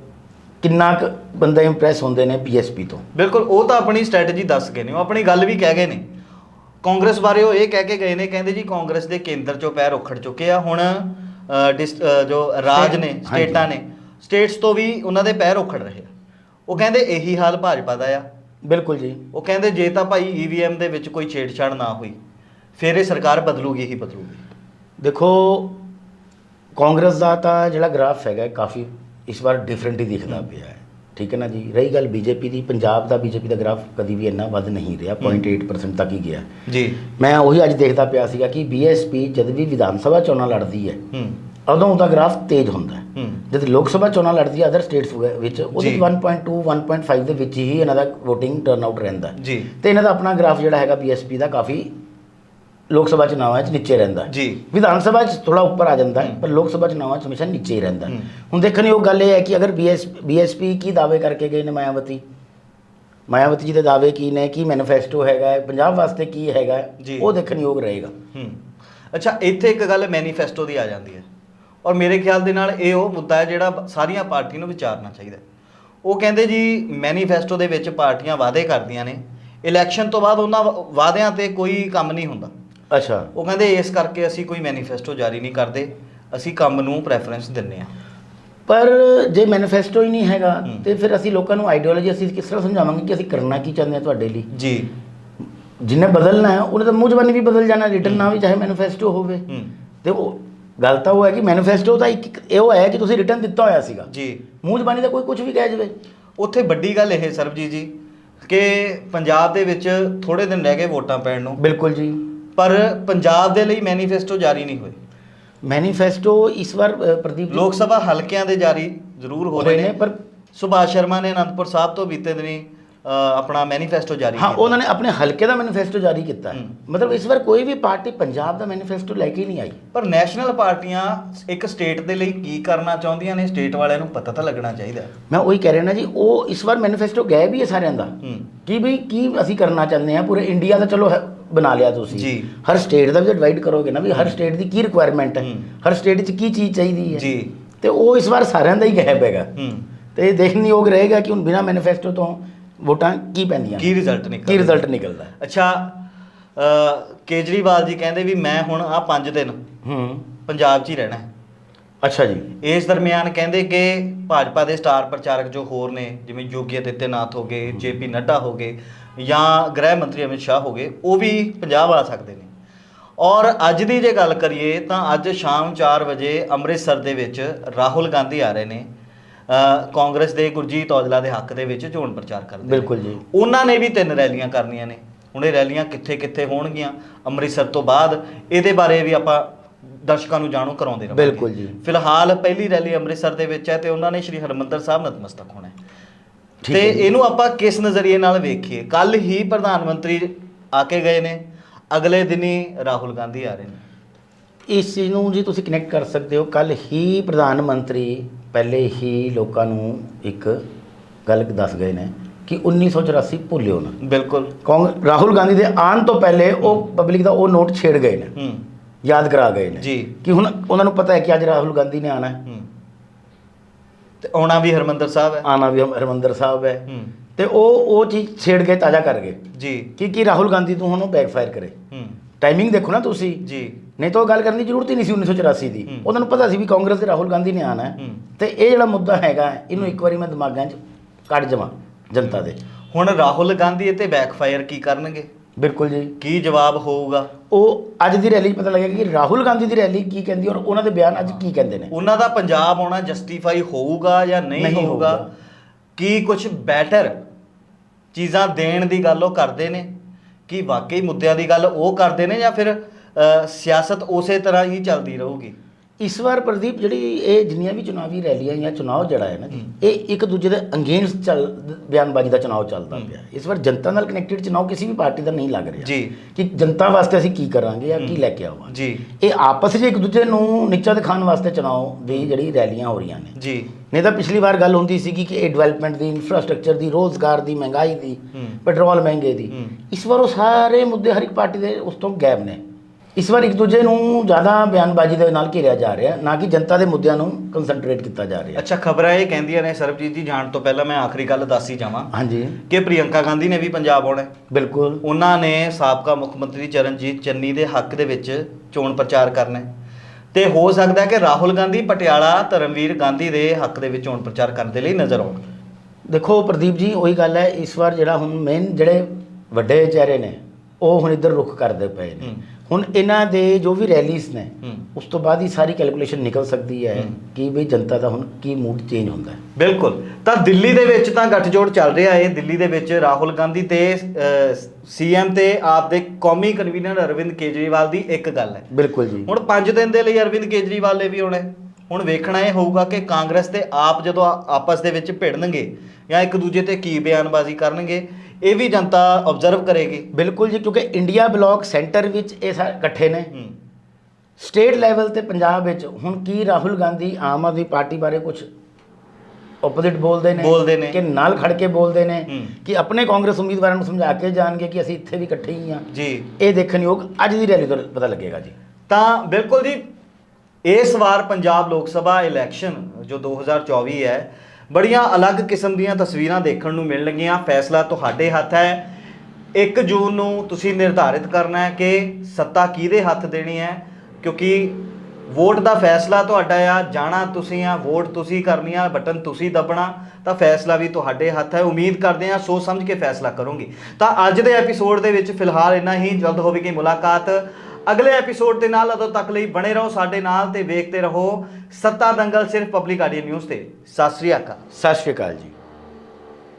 Speaker 1: ਕਿੰਨਾ ਕੁ ਬੰਦੇ ਇੰਪ੍ਰੈਸ ਹੁੰਦੇ ਨੇ ਬੀਐਸਪੀ ਤੋਂ।
Speaker 2: ਬਿਲਕੁਲ ਉਹ ਤਾਂ ਆਪਣੀ ਸਟ੍ਰੈਟਜੀ ਦੱਸ ਗਏ ਨੇ ਉਹ ਆਪਣੀ ਗੱਲ ਵੀ ਕਹਿ ਗਏ ਨੇ। ਕਾਂਗਰਸ ਬਾਰੇ ਉਹ ਇਹ ਕਹਿ ਕੇ ਗਏ ਨੇ ਕਹਿੰਦੇ ਜੀ ਕਾਂਗਰਸ ਦੇ ਕੇਂਦਰ ਚੋਂ ਪੈਰ ਉਖੜ ਚੁੱਕੇ ਆ ਹੁਣ ਅ, ਡਿਸ- ਅ, ਜੋ ਰਾਜ ਨੇ
Speaker 1: ਹਾਂਜੀ।
Speaker 2: ਸਟੇਟਾਂ ਨੇ ਸਟੇਟਸ ਤੋਂ ਵੀ ਉਹਨਾਂ ਦੇ ਪੈਰ ਉਖੜ ਰਹੇ ਆ। ਉਹ ਕਹਿੰਦੇ ਇਹੀ ਹਾਲ ਭਾਜਪਾ ਦਾ ਆ।
Speaker 1: ਬਿਲਕੁਲ ਜੀ।
Speaker 2: ਉਹ ਕਹਿੰਦੇ ਜੇ ਤਾਂ ਭਾਈ ਈਵੀਐਮ ਦੇ ਵਿੱਚ ਕੋਈ ਛੇੜਛਾੜ ਨਾ ਹੋਈ ਫਿਰ ਇਹ ਸਰਕਾਰ ਬਦਲੂਗੀ ਹੀ ਬਦਲੂਗੀ।
Speaker 1: ਦੇਖੋ ਕਾਂਗਰਸ ਦਾ ਤਾਂ ਜਿਹੜਾ ਗ੍ਰਾਫ ਹੈਗਾ ਕਾਫੀ ਇਸ ਵਾਰ ਡਿਫਰੈਂਟ ਹੀ ਦਿਖਦਾ ਪਿਆ ਹੈ। ਠੀਕ ਹੈ ਨਾ ਜੀ? ਰਹੀ ਗੱਲ ਬੀਜੇਪੀ ਦੀ ਪੰਜਾਬ ਦਾ ਬੀਜੇਪੀ ਦਾ ਗ੍ਰਾਫ ਕਦੀ ਵੀ ਇੰਨਾ ਵੱਧ ਨਹੀਂ ਰਿਹਾ 0.8% ਤੱਕ ਹੀ ਗਿਆ।
Speaker 2: ਜੀ।
Speaker 1: ਮੈਂ ਉਹੀ ਅੱਜ ਦੇਖਦਾ ਪਿਆ ਸੀਗਾ ਕਿ ਬੀਐਸਪੀ ਜਦ ਵੀ ਵਿਧਾਨ ਸਭਾ ਚੋਣਾਂ ਲੜਦੀ ਹੈ
Speaker 2: ਹੂੰ।
Speaker 1: ਉਦੋਂ ਉਹਦਾ ਗ੍ਰਾਫ ਤੇਜ਼ ਹੁੰਦਾ ਹੈ ਜਦ ਲੋਕ ਸਭਾ ਚੋਣਾਂ ਲੜਦੀ ਹੈ ਅਦਰ ਸਟੇਟਸ ਵਿੱਚ ਉਹਦੇ
Speaker 2: ਜੀ।
Speaker 1: 1.2 1.5 ਦੇ ਵਿੱਚ ਹੀ ਇਹਨਾਂ ਦਾ VOTING ਟਰਨਆਊਟ ਰਹਿੰਦਾ ਹੈ।
Speaker 2: ਜੀ
Speaker 1: ਤੇ ਇਹਨਾਂ ਦਾ ਆਪਣਾ ਗ੍ਰਾਫ ਜਿਹੜਾ ਹੈਗਾ ਬੀਐਸਪੀ ਦਾ ਕਾਫੀ ਲੋਕ ਸਭਾ ਚੁਣਾਵਾਂ 'ਚ ਨੀਚੇ ਰਹਿੰਦਾ।
Speaker 2: ਜੀ
Speaker 1: ਵਿਧਾਨ ਸਭਾ 'ਚ ਥੋੜਾ ਉੱਪਰ ਆ ਜਾਂਦਾ ਹੈ। ਪਰ ਲੋਕ ਸਭਾ ਚੁਣਾਵਾਂ 'ਚ ਹਮੇਸ਼ਾ ਨੀਚੇ ਹੀ ਰਹਿੰਦਾ। ਹੁਣ ਦੇਖਣ ਯੋਗ ਗੱਲ ਇਹ ਹੈ ਕਿ ਅਗਰ ਬੀਐਸਪੀ ਕੀ ਦਾਅਵੇ ਕਰਕੇ ਗਏ ਨੇ ਮਾਇਆਵਤੀ ਮਾਇਆਵਤੀ ਜੀ ਦੇ ਦਾਅਵੇ ਕੀ ਨੇ ਕੀ ਮੈਨੀਫੈਸਟੋ ਹੈਗਾ ਹੈ, ਪੰਜਾਬ ਵਾਸਤੇ ਕੀ ਹੈਗਾ। ਉਹ ਦੇਖਣ ਯੋਗ ਰਹੇਗਾ
Speaker 2: ਹੂੰ ਅੱਛਾ ਇੱਥੇ ਇੱਕ ਗੱਲ ਮੈਨੀਫੈਸਟੋ ਦੀ ਆ ਜਾਂਦੀ ਹੈ ਔਰ ਮੇਰੇ ਖਿਆਲ ਦੇ ਨਾਲ ਇਹ ਉਹ ਮੁੱਦਾ ਹੈ ਜਿਹੜਾ ਸਾਰੀਆਂ ਪਾਰਟੀਆਂ ਨੂੰ ਵਿਚਾਰਨਾ ਚਾਹੀਦਾ। ਉਹ ਕਹਿੰਦੇ ਜੀ ਮੈਨੀਫੈਸਟੋ ਦੇ ਵਿੱਚ ਪਾਰਟੀਆਂ ਵਾਅਦੇ ਕਰਦੀਆਂ ਨੇ। ਇਲੈਕਸ਼ਨ ਤੋਂ ਬਾਅਦ ਉਹਨਾਂ ਵਾਅਦਿਆਂ ਤੇ ਕੋਈ ਕੰਮ ਨਹੀਂ ਹੁੰਦਾ।
Speaker 1: ਅੱਛਾ।
Speaker 2: ਉਹ ਕਹਿੰਦੇ ਇਸ ਕਰਕੇ ਅਸੀਂ ਕੋਈ ਮੈਨੀਫੈਸਟੋ ਜਾਰੀ ਨਹੀਂ ਕਰਦੇ। ਅਸੀਂ ਕੰਮ ਨੂੰ ਪ੍ਰੈਫਰੈਂਸ ਦਿੰਨੇ ਆ
Speaker 1: ਪਰ ਜੇ ਮੈਨੀਫੈਸਟੋ ਹੀ ਨਹੀਂ ਹੈਗਾ। ਤੇ ਫਿਰ ਅਸੀਂ ਲੋਕਾਂ ਨੂੰ ਆਈਡੀਓਲੋਜੀ ਅਸੀਂ ਕਿਸ ਤਰ੍ਹਾਂ ਸਮਝਾਵਾਂਗੇ ਕਿ ਅਸੀਂ ਕਰਨਾ ਕੀ ਚਾਹੁੰਦੇ ਹਾਂ ਤੁਹਾਡੇ ਲਈ?
Speaker 2: ਜੀ।
Speaker 1: ਜਿੰਨੇ ਬਦਲਣਾ ਹੈ ਉਹਨੇ ਤਾਂ ਮੂੰਹ ਜ਼ਬਾਨੀ ਵੀ ਬਦਲ ਜਾਣਾ ਰਿਟਨ ਨਾ ਵੀ ਚਾਹੇ ਮੈਨੀਫੈਸਟੋ ਹੋਵੇ। ਤੇ ਉਹ ਗੱਲ ਤਾਂ ਉਹ ਹੈ ਕਿ ਮੈਨੀਫੈਸਟੋ ਤਾਂ ਇੱਕ ਇੱਕ ਇਹੋ ਹੈ ਕਿ ਤੁਸੀਂ ਰਿਟਨ ਦਿੱਤਾ ਹੋਇਆ ਸੀਗਾ।
Speaker 2: ਜੀ।
Speaker 1: ਮੂੰਹ ਜ਼ਬਾਨੀ ਦਾ ਕੋਈ ਕੁਝ ਵੀ ਕਹਿ ਜਾਵੇ।
Speaker 2: ਉੱਥੇ ਵੱਡੀ ਗੱਲ ਇਹ ਸਰਬਜੀਤ ਜੀ ਕਿ ਪੰਜਾਬ ਦੇ ਵਿੱਚ ਥੋੜੇ ਦਿਨ ਰਹਿ ਗਏ ਵੋਟਾਂ ਪੈਣ ਨੂੰ।
Speaker 1: ਬਿਲਕੁਲ ਜੀ।
Speaker 2: ਪਰ ਪੰਜਾਬ ਦੇ ਲਈ ਮੈਨੀਫੈਸਟੋ ਜਾਰੀ ਨਹੀਂ ਹੋਏ।
Speaker 1: ਮੈਨੀਫੈਸਟੋ ਇਸ ਵਾਰ ਪ੍ਰਦੀਪ
Speaker 2: ਲੋਕ ਸਭਾ ਹਲਕਿਆਂ ਦੇ ਜਾਰੀ ਜ਼ਰੂਰ ਹੋ ਰਹੇ ਨੇ।
Speaker 1: ਪਰ-
Speaker 2: ਸੁਭਾਸ਼ ਸ਼ਰਮਾ ਨੇ ਅਨੰਦਪੁਰ ਸਾਹਿਬ ਤੋਂ ਬੀਤੇ ਦਿਨੀ ਆਪਣਾ ਮੈਨੀਫੈਸਟੋ ਜਾਰੀ
Speaker 1: ਹਾਂ ਉਹਨਾਂ ਨੇ ਆਪਣੇ ਹਲਕੇ ਦਾ ਮੈਨੀਫੈਸਟੋ ਜਾਰੀ ਕੀਤਾ। ਮਤਲਬ ਇਸ ਵਾਰ ਕੋਈ ਵੀ ਪਾਰਟੀ ਪੰਜਾਬ ਦਾ ਮੈਨੀਫੈਸਟੋ ਲੈ ਕੇ ਨਹੀਂ ਆਈ।
Speaker 2: ਪਰ ਨੈਸ਼ਨਲ ਪਾਰਟੀਆਂ ਇੱਕ ਸਟੇਟ ਦੇ ਲਈ ਕੀ ਕਰਨਾ ਚਾਹੁੰਦੀਆਂ ਨੇ ਸਟੇਟ ਵਾਲਿਆਂ ਨੂੰ ਪਤਾ ਤਾਂ ਲੱਗਣਾ ਚਾਹੀਦਾ।
Speaker 1: ਮੈਂ ਉਹੀ ਕਹਿ ਰਿਹਾ ਨਾ ਜੀ ਉਹ ਇਸ ਵਾਰ ਮੈਨੀਫੈਸਟੋ ਗਏ ਵੀ ਹੈ ਸਾਰਿਆਂ ਦਾ। ਕਿ ਵੀ ਕੀ ਅਸੀਂ ਕਰਨਾ ਚਾਹੁੰਦੇ ਹਾਂ ਪੂਰੇ ਇੰਡੀਆ ਦਾ ਚਲੋ ਬਣਾ ਲਿਆ ਤੁਸੀਂ।
Speaker 2: ਜੀ।
Speaker 1: ਹਰ ਸਟੇਟ ਦਾ ਵੀ ਡਿਵਾਈਡ ਕਰੋਗੇ ਨਾ ਵੀ ਹਰ ਸਟੇਟ ਦੀ ਕੀ ਰਿਕੁਆਇਰਮੈਂਟ ਹੈ। ਹਰ ਸਟੇਟ 'ਚ ਕੀ ਚੀਜ਼ ਚਾਹੀਦੀ ਹੈ।
Speaker 2: ਜੀ।
Speaker 1: ਤੇ ਉਹ ਇਸ ਵਾਰ ਸਾਰਿਆਂ ਦਾ ਹੀ ਗੈਪ ਹੈਗਾ।
Speaker 2: ਹੂੰ।
Speaker 1: ਤੇ ਇਹ ਦੇਖਣ ਯੋਗ ਰਹੇਗਾ ਕਿ ਹੁਣ ਬਿਨਾ ਮੈਨੀਫੈਸਟੋ ਤੋਂ ਵੋਟਾਂ ਕੀ ਪੈਂਦੀਆਂ?
Speaker 2: ਕੀ ਰਿਜ਼ਲਟ ਨਿਕਲਦਾ?
Speaker 1: ਕੀ ਰਿਜ਼ਲਟ ਨਿਕਲਦਾ।
Speaker 2: ਅੱਛਾ ਅ, ਕੇਜਰੀਵਾਲ ਜੀ ਕਹਿੰਦੇ ਵੀ ਮੈਂ ਹੁਣ ਆ 5 ਦਿਨ
Speaker 1: ਹੂੰ।
Speaker 2: ਪੰਜਾਬ 'ਚ ਹੀ ਰਹਿਣਾ ਹੈ।
Speaker 1: ਅੱਛਾ ਜੀ।
Speaker 2: ਇਸ ਦਰਮਿਆਨ ਕਹਿੰਦੇ ਕਿ ਭਾਜਪਾ ਦੇ ਸਟਾਰ ਪ੍ਰਚਾਰਕ ਜੋ ਹੋਰ ਨੇ ਜਿਵੇਂ ਯੋਗੀ ਆਦਿੱਤਿਆਨਾਥ ਹੋ ਗਏ ਜੇਪੀ ਨੱਡਾ ਹੋ ਗਏ ਜਾਂ ਗ੍ਰਹਿ ਮੰਤਰੀ ਅਮਿਤ ਸ਼ਾਹ ਹੋ ਗਏ ਉਹ ਵੀ ਪੰਜਾਬ ਆ ਸਕਦੇ ਨੇ। ਔਰ ਅੱਜ ਦੀ ਜੇ ਗੱਲ ਕਰੀਏ ਤਾਂ ਅੱਜ ਸ਼ਾਮ 4 ਵਜੇ ਅੰਮ੍ਰਿਤਸਰ ਦੇ ਵਿੱਚ ਰਾਹੁਲ ਗਾਂਧੀ ਆ ਰਹੇ ਨੇ। ਕਾਂਗਰਸ ਦੇ ਗੁਰਜੀਤ ਔਜਲਾ ਦੇ ਹੱਕ ਦੇ ਵਿੱਚ ਚੋਣ ਪ੍ਰਚਾਰ ਕਰਦੇ ਨੇ।
Speaker 1: ਬਿਲਕੁਲ ਜੀ।
Speaker 2: ਉਹਨਾਂ ਨੇ ਵੀ ਤਿੰਨ ਰੈਲੀਆਂ ਕਰਨੀਆਂ ਨੇ। ਹੁਣ ਇਹ ਰੈਲੀਆਂ ਕਿੱਥੇ ਕਿੱਥੇ ਹੋਣਗੀਆਂ ਅੰਮ੍ਰਿਤਸਰ ਤੋਂ ਬਾਅਦ ਇਹਦੇ ਬਾਰੇ ਵੀ ਆਪਾਂ ਦਰਸ਼ਕਾਂ ਨੂੰ ਜਾਣੂ ਕਰਾਉਂਦੇ ਰਹਾਂਗੇ
Speaker 1: ਬਿਲਕੁਲ ਜੀ।
Speaker 2: ਫਿਲਹਾਲ ਪਹਿਲੀ ਰੈਲੀ ਅੰਮ੍ਰਿਤਸਰ ਦੇ ਵਿੱਚ ਹੈ ਤੇ ਉਹਨਾਂ ਨੇ ਸ਼੍ਰੀ ਹਰਮੰਦਰ ਸਾਹਿਬ ਨਤਮਸਤਕ ਹੋਣਾ ਹੈ।
Speaker 1: ਠੀਕ
Speaker 2: ਤੇ
Speaker 1: ਹੈ ਜੀ।
Speaker 2: ਇਹਨੂੰ ਆਪਾਂ ਕਿਸ ਨਜ਼ਰੀਏ ਨਾਲ ਵੇਖੀਏ? ਕੱਲ ਹੀ ਪ੍ਰਧਾਨ ਮੰਤਰੀ ਆ ਕੇ ਗਏ ਨੇ। ਅਗਲੇ ਦਿਨ ਰਾਹੁਲ ਗਾਂਧੀ ਆ ਰਹੇ ਨੇ।
Speaker 1: ਇਸ ਚੀਜ਼ ਨੂੰ ਜੀ ਤੁਸੀਂ ਕਨੈਕਟ ਕਰ ਸਕਦੇ ਹੋ। ਕੱਲ ਹੀ ਪ੍ਰਧਾਨ ਮੰਤਰੀ ਪਹਿਲੇ ਹੀ ਲੋਕਾਂ ਨੂੰ ਇੱਕ ਗੱਲ ਦੱਸ ਗਏ ਨੇ ਕਿ 1984 ਭੁੱਲਿਓ ਨਾ।
Speaker 2: ਬਿਲਕੁਲ।
Speaker 1: ਕਾਂਗ ਰਾਹੁਲ ਗਾਂਧੀ ਦੇ ਆਉਣ ਤੋਂ ਪਹਿਲੇ ਉਹ ਪਬਲਿਕ ਦਾ ਉਹ ਨੋਟ ਛੇੜ ਗਏ ਨੇ।
Speaker 2: ਹੂੰ।
Speaker 1: ਯਾਦ ਕਰਾ ਗਏ ਨੇ।
Speaker 2: ਜੀ।
Speaker 1: ਕਿ ਹੁਣ ਉਹਨਾਂ ਨੂੰ ਪਤਾ ਹੈ ਕਿ ਅੱਜ ਰਾਹੁਲ ਗਾਂਧੀ ਨੇ ਆਣਾ ਹੈ।
Speaker 2: ਹੂੰ। ਤੇ ਆਉਣਾ ਵੀ ਹਰਮੰਦਰ ਸਾਹਿਬ ਹੈ।
Speaker 1: ਆਣਾ ਵੀ ਹਰਮੰਦਰ ਸਾਹਿਬ ਹੈ।
Speaker 2: ਹੂੰ।
Speaker 1: ਤੇ ਉਹ ਉਹ ਚੀਜ਼ ਛੇੜ ਕੇ ਤਾਜ਼ਾ ਕਰ ਗਏ।
Speaker 2: ਜੀ।
Speaker 1: ਕਿ ਕਿ ਰਾਹੁਲ ਗਾਂਧੀ ਤੋਂ ਹੁਣ ਉਹ ਬੈਕਫਾਇਰ ਕਰੇ।
Speaker 2: ਹੂੰ।
Speaker 1: ਟਾਈਮਿੰਗ ਦੇਖੋ ਨਾ ਤੁਸੀਂ।
Speaker 2: ਜੀ।
Speaker 1: ਨਹੀਂ ਤਾਂ ਉਹ ਗੱਲ ਕਰਨ ਦੀ ਜ਼ਰੂਰਤ ਹੀ ਨਹੀਂ ਸੀ 1984 ਦੀ। ਉਹਨਾਂ ਨੂੰ ਪਤਾ ਸੀ ਵੀ ਕਾਂਗਰਸ ਦੇ ਰਾਹੁਲ ਗਾਂਧੀ ਨੇ ਆਣਾ। ਤੇ ਇਹ ਜਿਹੜਾ ਮੁੱਦਾ ਹੈਗਾ ਇਹਨੂੰ ਇੱਕ ਵਾਰੀ ਮੈਂ ਦਿਮਾਗਾਂ 'ਚ ਕੱਢ ਜਾਵਾਂ ਜਨਤਾ ਦੇ।
Speaker 2: ਹੁਣ ਰਾਹੁਲ ਗਾਂਧੀ ਇਹ ਤੇ ਬੈਕਫਾਇਰ ਕੀ ਕਰਨਗੇ?
Speaker 1: ਬਿਲਕੁਲ ਜੀ।
Speaker 2: ਕੀ ਜਵਾਬ ਹੋਊਗਾ?
Speaker 1: ਉਹ ਅੱਜ ਦੀ ਰੈਲੀ 'ਚ ਪਤਾ ਲੱਗਿਆ ਕਿ ਰਾਹੁਲ ਗਾਂਧੀ ਦੀ ਰੈਲੀ ਕੀ ਕਹਿੰਦੀ ਔਰ ਉਹਨਾਂ ਦੇ ਬਿਆਨ ਅੱਜ ਕੀ ਕਹਿੰਦੇ ਨੇ।
Speaker 2: ਉਹਨਾਂ ਦਾ ਪੰਜਾਬ ਆਉਣਾ ਜਸਟੀਫਾਈ ਹੋਊਗਾ ਜਾਂ ਨਹੀਂ ਹੋਊਗਾ। ਕੀ ਕੁਝ ਬੈਟਰ ਚੀਜ਼ਾਂ ਦੇਣ ਦੀ ਗੱਲ ਉਹ ਕਰਦੇ ਨੇ? ਕੀ ਵਾਕਈ ਮੁੱਦਿਆਂ ਦੀ ਗੱਲ ਉਹ ਕਰਦੇ ਨੇ ਜਾਂ ਫਿਰ ਅ, ਸਿਆਸਤ ਉਸੇ ਤਰ੍ਹਾਂ ਹੀ ਚੱਲਦੀ ਰਹੂਗੀ?
Speaker 1: ਇਸ ਵਾਰ ਪ੍ਰਦੀਪ ਜਿਹੜੀ ਇਹ ਜਿੰਨੀਆਂ ਵੀ ਚੁਣਾਵੀ ਰੈਲੀਆਂ ਜਾਂ ਚੁਣਾਵ ਜਿਹੜਾ ਹੈ ਨਾ ਜੀ, ਇਹ ਇੱਕ ਦੂਜੇ ਦੇ ਅਗੇਂਸਟ ਚੱਲ ਬਿਆਨਬਾਜ਼ੀ ਦਾ ਚੁਣਾਵ ਚੱਲਦਾ ਪਿਆ। ਇਸ ਵਾਰ ਜਨਤਾ ਨਾਲ ਕਨੈਕਟਡ ਚੁਣਾਵ ਕਿਸੇ ਵੀ ਪਾਰਟੀ ਦਾ ਨਹੀਂ ਲੱਗ ਰਿਹਾ।
Speaker 2: ਜੀ।
Speaker 1: ਕਿ ਜਨਤਾ ਵਾਸਤੇ ਅਸੀਂ ਕੀ ਕਰਾਂਗੇ ਜਾਂ ਕੀ ਲੈ ਕੇ ਆਵਾਂਗੇ।
Speaker 2: ਜੀ।
Speaker 1: ਇਹ ਆਪਸ 'ਚ ਇੱਕ ਦੂਜੇ ਨੂੰ ਨੀਚਾ ਦਿਖਾਉਣ ਵਾਸਤੇ ਚੁਣਾਵ ਦੀ ਜਿਹੜੀ ਰੈਲੀਆਂ ਹੋ ਰਹੀਆਂ ਨੇ।
Speaker 2: ਜੀ।
Speaker 1: ਨਹੀਂ ਤਾਂ ਪਿਛਲੀ ਵਾਰ ਗੱਲ ਹੁੰਦੀ ਸੀਗੀ ਕਿ ਇਹ ਡਿਵੈਲਪਮੈਂਟ ਦੀ ਇਨਫਰਾਸਟ੍ਰਕਚਰ ਦੀ ਰੋਜ਼ਗਾਰ ਦੀ ਮਹਿੰਗਾਈ ਦੀ। ਪੈਟਰੋਲ ਮਹਿੰਗੇ ਦੀ। ਇਸ ਵਾਰ ਉਹ ਸਾਰੇ ਮੁੱਦੇ ਹਰ ਇੱਕ ਪਾਰਟੀ ਦੇ ਉਸ ਤੋਂ ਗਾਇਬ ਨੇ ਇਸ ਵਾਰ ਇੱਕ ਦੂਜੇ ਨੂੰ ਜ਼ਿਆਦਾ ਬਿਆਨਬਾਜ਼ੀ ਦੇ ਨਾਲ ਘੇਰਿਆ ਜਾ ਰਿਹਾ ਨਾ ਕਿ ਜਨਤਾ ਦੇ ਮੁੱਦਿਆਂ ਨੂੰ ਕਨਸੈਂਟਰੇਟ ਕੀਤਾ ਜਾ ਰਿਹਾ
Speaker 2: ਅੱਛਾ ਖਬਰਾਂ ਇਹ ਕਹਿੰਦੀਆਂ ਨੇ ਸਰਬਜੀਤ ਜੀ ਜਾਣ ਤੋਂ ਪਹਿਲਾਂ ਮੈਂ ਆਖਰੀ ਗੱਲ ਦੱਸ ਹੀ ਜਾਵਾਂ
Speaker 1: ਹਾਂਜੀ
Speaker 2: ਕਿ ਪ੍ਰਿਯੰਕਾ ਗਾਂਧੀ ਨੇ ਵੀ ਪੰਜਾਬ ਆਉਣਾ।
Speaker 1: ਬਿਲਕੁਲ
Speaker 2: ਉਹਨਾਂ ਨੇ ਸਾਬਕਾ ਮੁੱਖ ਮੰਤਰੀ ਚਰਨਜੀਤ ਚੰਨੀ ਦੇ ਹੱਕ ਦੇ ਵਿੱਚ ਚੋਣ ਪ੍ਰਚਾਰ ਕਰਨਾ ਹੈ ਤੇ ਹੋ ਸਕਦਾ ਕਿ ਰਾਹੁਲ ਗਾਂਧੀ ਪਟਿਆਲਾ ਧਰਮਵੀਰ ਗਾਂਧੀ ਦੇ ਹੱਕ ਦੇ ਵਿੱਚ ਚੋਣ ਪ੍ਰਚਾਰ ਕਰਨ ਦੇ ਲਈ ਨਜ਼ਰ ਆਉਣ
Speaker 1: ਦੇਖੋ ਪ੍ਰਦੀਪ ਜੀ ਉਹੀ ਗੱਲ ਹੈ ਇਸ ਵਾਰ ਜਿਹੜਾ ਹੁਣ ਮੇਨ ਜਿਹੜੇ ਵੱਡੇ ਚਿਹਰੇ ਨੇ ਉਹ ਹੁਣ ਇੱਧਰ ਰੁਖ ਕਰਦੇ ਪਏ ਨੇ। ਹੁਣ ਇਹਨਾਂ ਦੇ ਜੋ ਵੀ ਰੈਲੀਜ਼ ਨੇ। ਉਸ ਤੋਂ ਬਾਅਦ ਹੀ ਸਾਰੀ ਕੈਲਕੂਲੇਸ਼ਨ ਨਿਕਲ ਸਕਦੀ ਹੈ। ਕਿ ਵੀ ਜਨਤਾ ਦਾ ਹੁਣ ਕੀ ਮੂਡ ਚੇਂਜ ਹੁੰਦਾ ਹੈ
Speaker 2: ਬਿਲਕੁਲ ਤਾਂ ਦਿੱਲੀ ਦੇ ਵਿੱਚ ਤਾਂ ਗੱਠਜੋੜ ਚੱਲ ਰਿਹਾ ਹੈ ਦਿੱਲੀ ਦੇ ਵਿੱਚ ਰਾਹੁਲ ਗਾਂਧੀ ਤੇ ਸੀਐਮ ਤੇ ਆਪ ਦੇ ਕੌਮੀ ਕਨਵੀਨਰ ਅਰਵਿੰਦ ਕੇਜਰੀਵਾਲ ਦੀ ਇੱਕ ਗੱਲ ਹੈ
Speaker 1: ਬਿਲਕੁਲ ਜੀ
Speaker 2: ਹੁਣ 5 ਦਿਨ ਦੇ ਲਈ ਅਰਵਿੰਦ ਕੇਜਰੀਵਾਲ ਨੇ ਵੀ ਆਉਣਾ। ਹੁਣ ਵੇਖਣਾ ਇਹ ਹੋਊਗਾ ਕਿ ਕਾਂਗਰਸ ਤੇ ਆਪ ਜਦੋਂ ਆਪਸ ਦੇ ਵਿੱਚ ਭਿੜਨਗੇ ਜਾਂ ਇੱਕ ਦੂਜੇ ਤੇ ਕੀ ਬਿਆਨਬਾਜ਼ੀ ਕਰਨਗੇ ਇਹ ਵੀ ਜਨਤਾ ਆਬਜ਼ਰਵ ਕਰੇਗੀ।
Speaker 1: ਬਿਲਕੁਲ ਜੀ ਕਿਉਂਕਿ ਇੰਡੀਆ ਬਲਾਕ ਸੈਂਟਰ ਵਿੱਚ ਇਹ ਸਾਰੇ ਇਕੱਠੇ ਨੇ। ਸਟੇਟ ਲੈਵਲ ਤੇ ਪੰਜਾਬ ਵਿੱਚ ਹੁਣ ਕੀ ਰਾਹੁਲ ਗਾਂਧੀ ਆਮ ਆਦਮੀ ਪਾਰਟੀ ਬਾਰੇ ਕੁਝ ਆਪੋਜ਼ਿਟ ਬੋਲਦੇ ਨੇ
Speaker 2: ਬੋਲਦੇ ਨੇ।
Speaker 1: ਕਿ ਨਾਲ ਖੜ ਕੇ ਬੋਲਦੇ ਨੇ। ਕਿ ਆਪਣੇ ਕਾਂਗਰਸ ਉਮੀਦਵਾਰਾਂ ਨੂੰ ਸਮਝਾ ਕੇ ਜਾਣਗੇ ਕਿ ਅਸੀਂ ਇੱਥੇ ਵੀ ਇਕੱਠੇ ਹੀ ਹਾਂ।
Speaker 2: ਜੀ।
Speaker 1: ਇਹ ਦੇਖਣਯੋਗ ਅੱਜ ਦੀ ਰੈਲੀ ਤੋਂ ਪਤਾ ਲੱਗੇਗਾ ਜੀ।
Speaker 2: ਤਾਂ ਬਿਲਕੁਲ ਜੀ ਇਸ ਵਾਰ ਪੰਜਾਬ ਲੋਕ ਸਭਾ ਇਲੈਕਸ਼ਨ ਜੋ 2024 ਹੈ ਬੜੀਆਂ ਅਲੱਗ ਕਿਸਮ ਦੀਆਂ ਤਸਵੀਰਾਂ ਦੇਖਣ ਨੂੰ ਮਿਲਣਗੀਆਂ ਫੈਸਲਾ ਤੁਹਾਡੇ ਹੱਥ ਹੈ। 1 ਜੂਨ ਨੂੰ ਤੁਸੀਂ ਨਿਰਧਾਰਿਤ ਕਰਨਾ ਹੈ ਕਿ ਸੱਤਾ ਕਿਹਦੇ ਹੱਥ ਦੇਣੀ ਹੈ, ਕਿਉਂਕਿ ਵੋਟ ਦਾ ਫੈਸਲਾ ਤੁਹਾਡਾ ਆ, ਜਾਣਾ ਤੁਸੀਂ ਆ, ਵੋਟ ਤੁਸੀਂ ਕਰਨੀ ਆ, ਬਟਨ ਤੁਸੀਂ ਦਬਣਾ, ਤਾਂ ਫੈਸਲਾ ਵੀ ਤੁਹਾਡੇ ਹੱਥ ਹੈ। ਉਮੀਦ ਕਰਦੇ ਆ ਸੋਚ ਸਮਝ ਕੇ ਫੈਸਲਾ ਕਰੋਗੇ। ਤਾਂ ਅੱਜ ਦੇ ਐਪੀਸੋਡ ਦੇ ਵਿੱਚ ਫਿਲਹਾਲ ਇੰਨਾ ਹੀ। ਜਲਦ ਹੋਵੇਗੀ ਮੁਲਾਕਾਤ। ਅਗਲੇ ਐਪੀਸੋਡ ਦੇ ਨਾਲ ਉਦੋਂ ਤੱਕ ਲਈ ਬਣੇ ਰਹੋ ਸਾਡੇ ਨਾਲ ਤੇ ਵੇਖਦੇ ਰਹੋ ਸੱਤਾ ਦੰਗਲ ਸਿਰਫ ਪਬਲਿਕ ਆਡੀਓ ਨਿਊਜ਼ ਤੇ। ਸਤਿ ਸ੍ਰੀ ਅਕਾਲ।
Speaker 1: ਸਤਿ ਸ਼੍ਰੀ ਅਕਾਲ ਜੀ।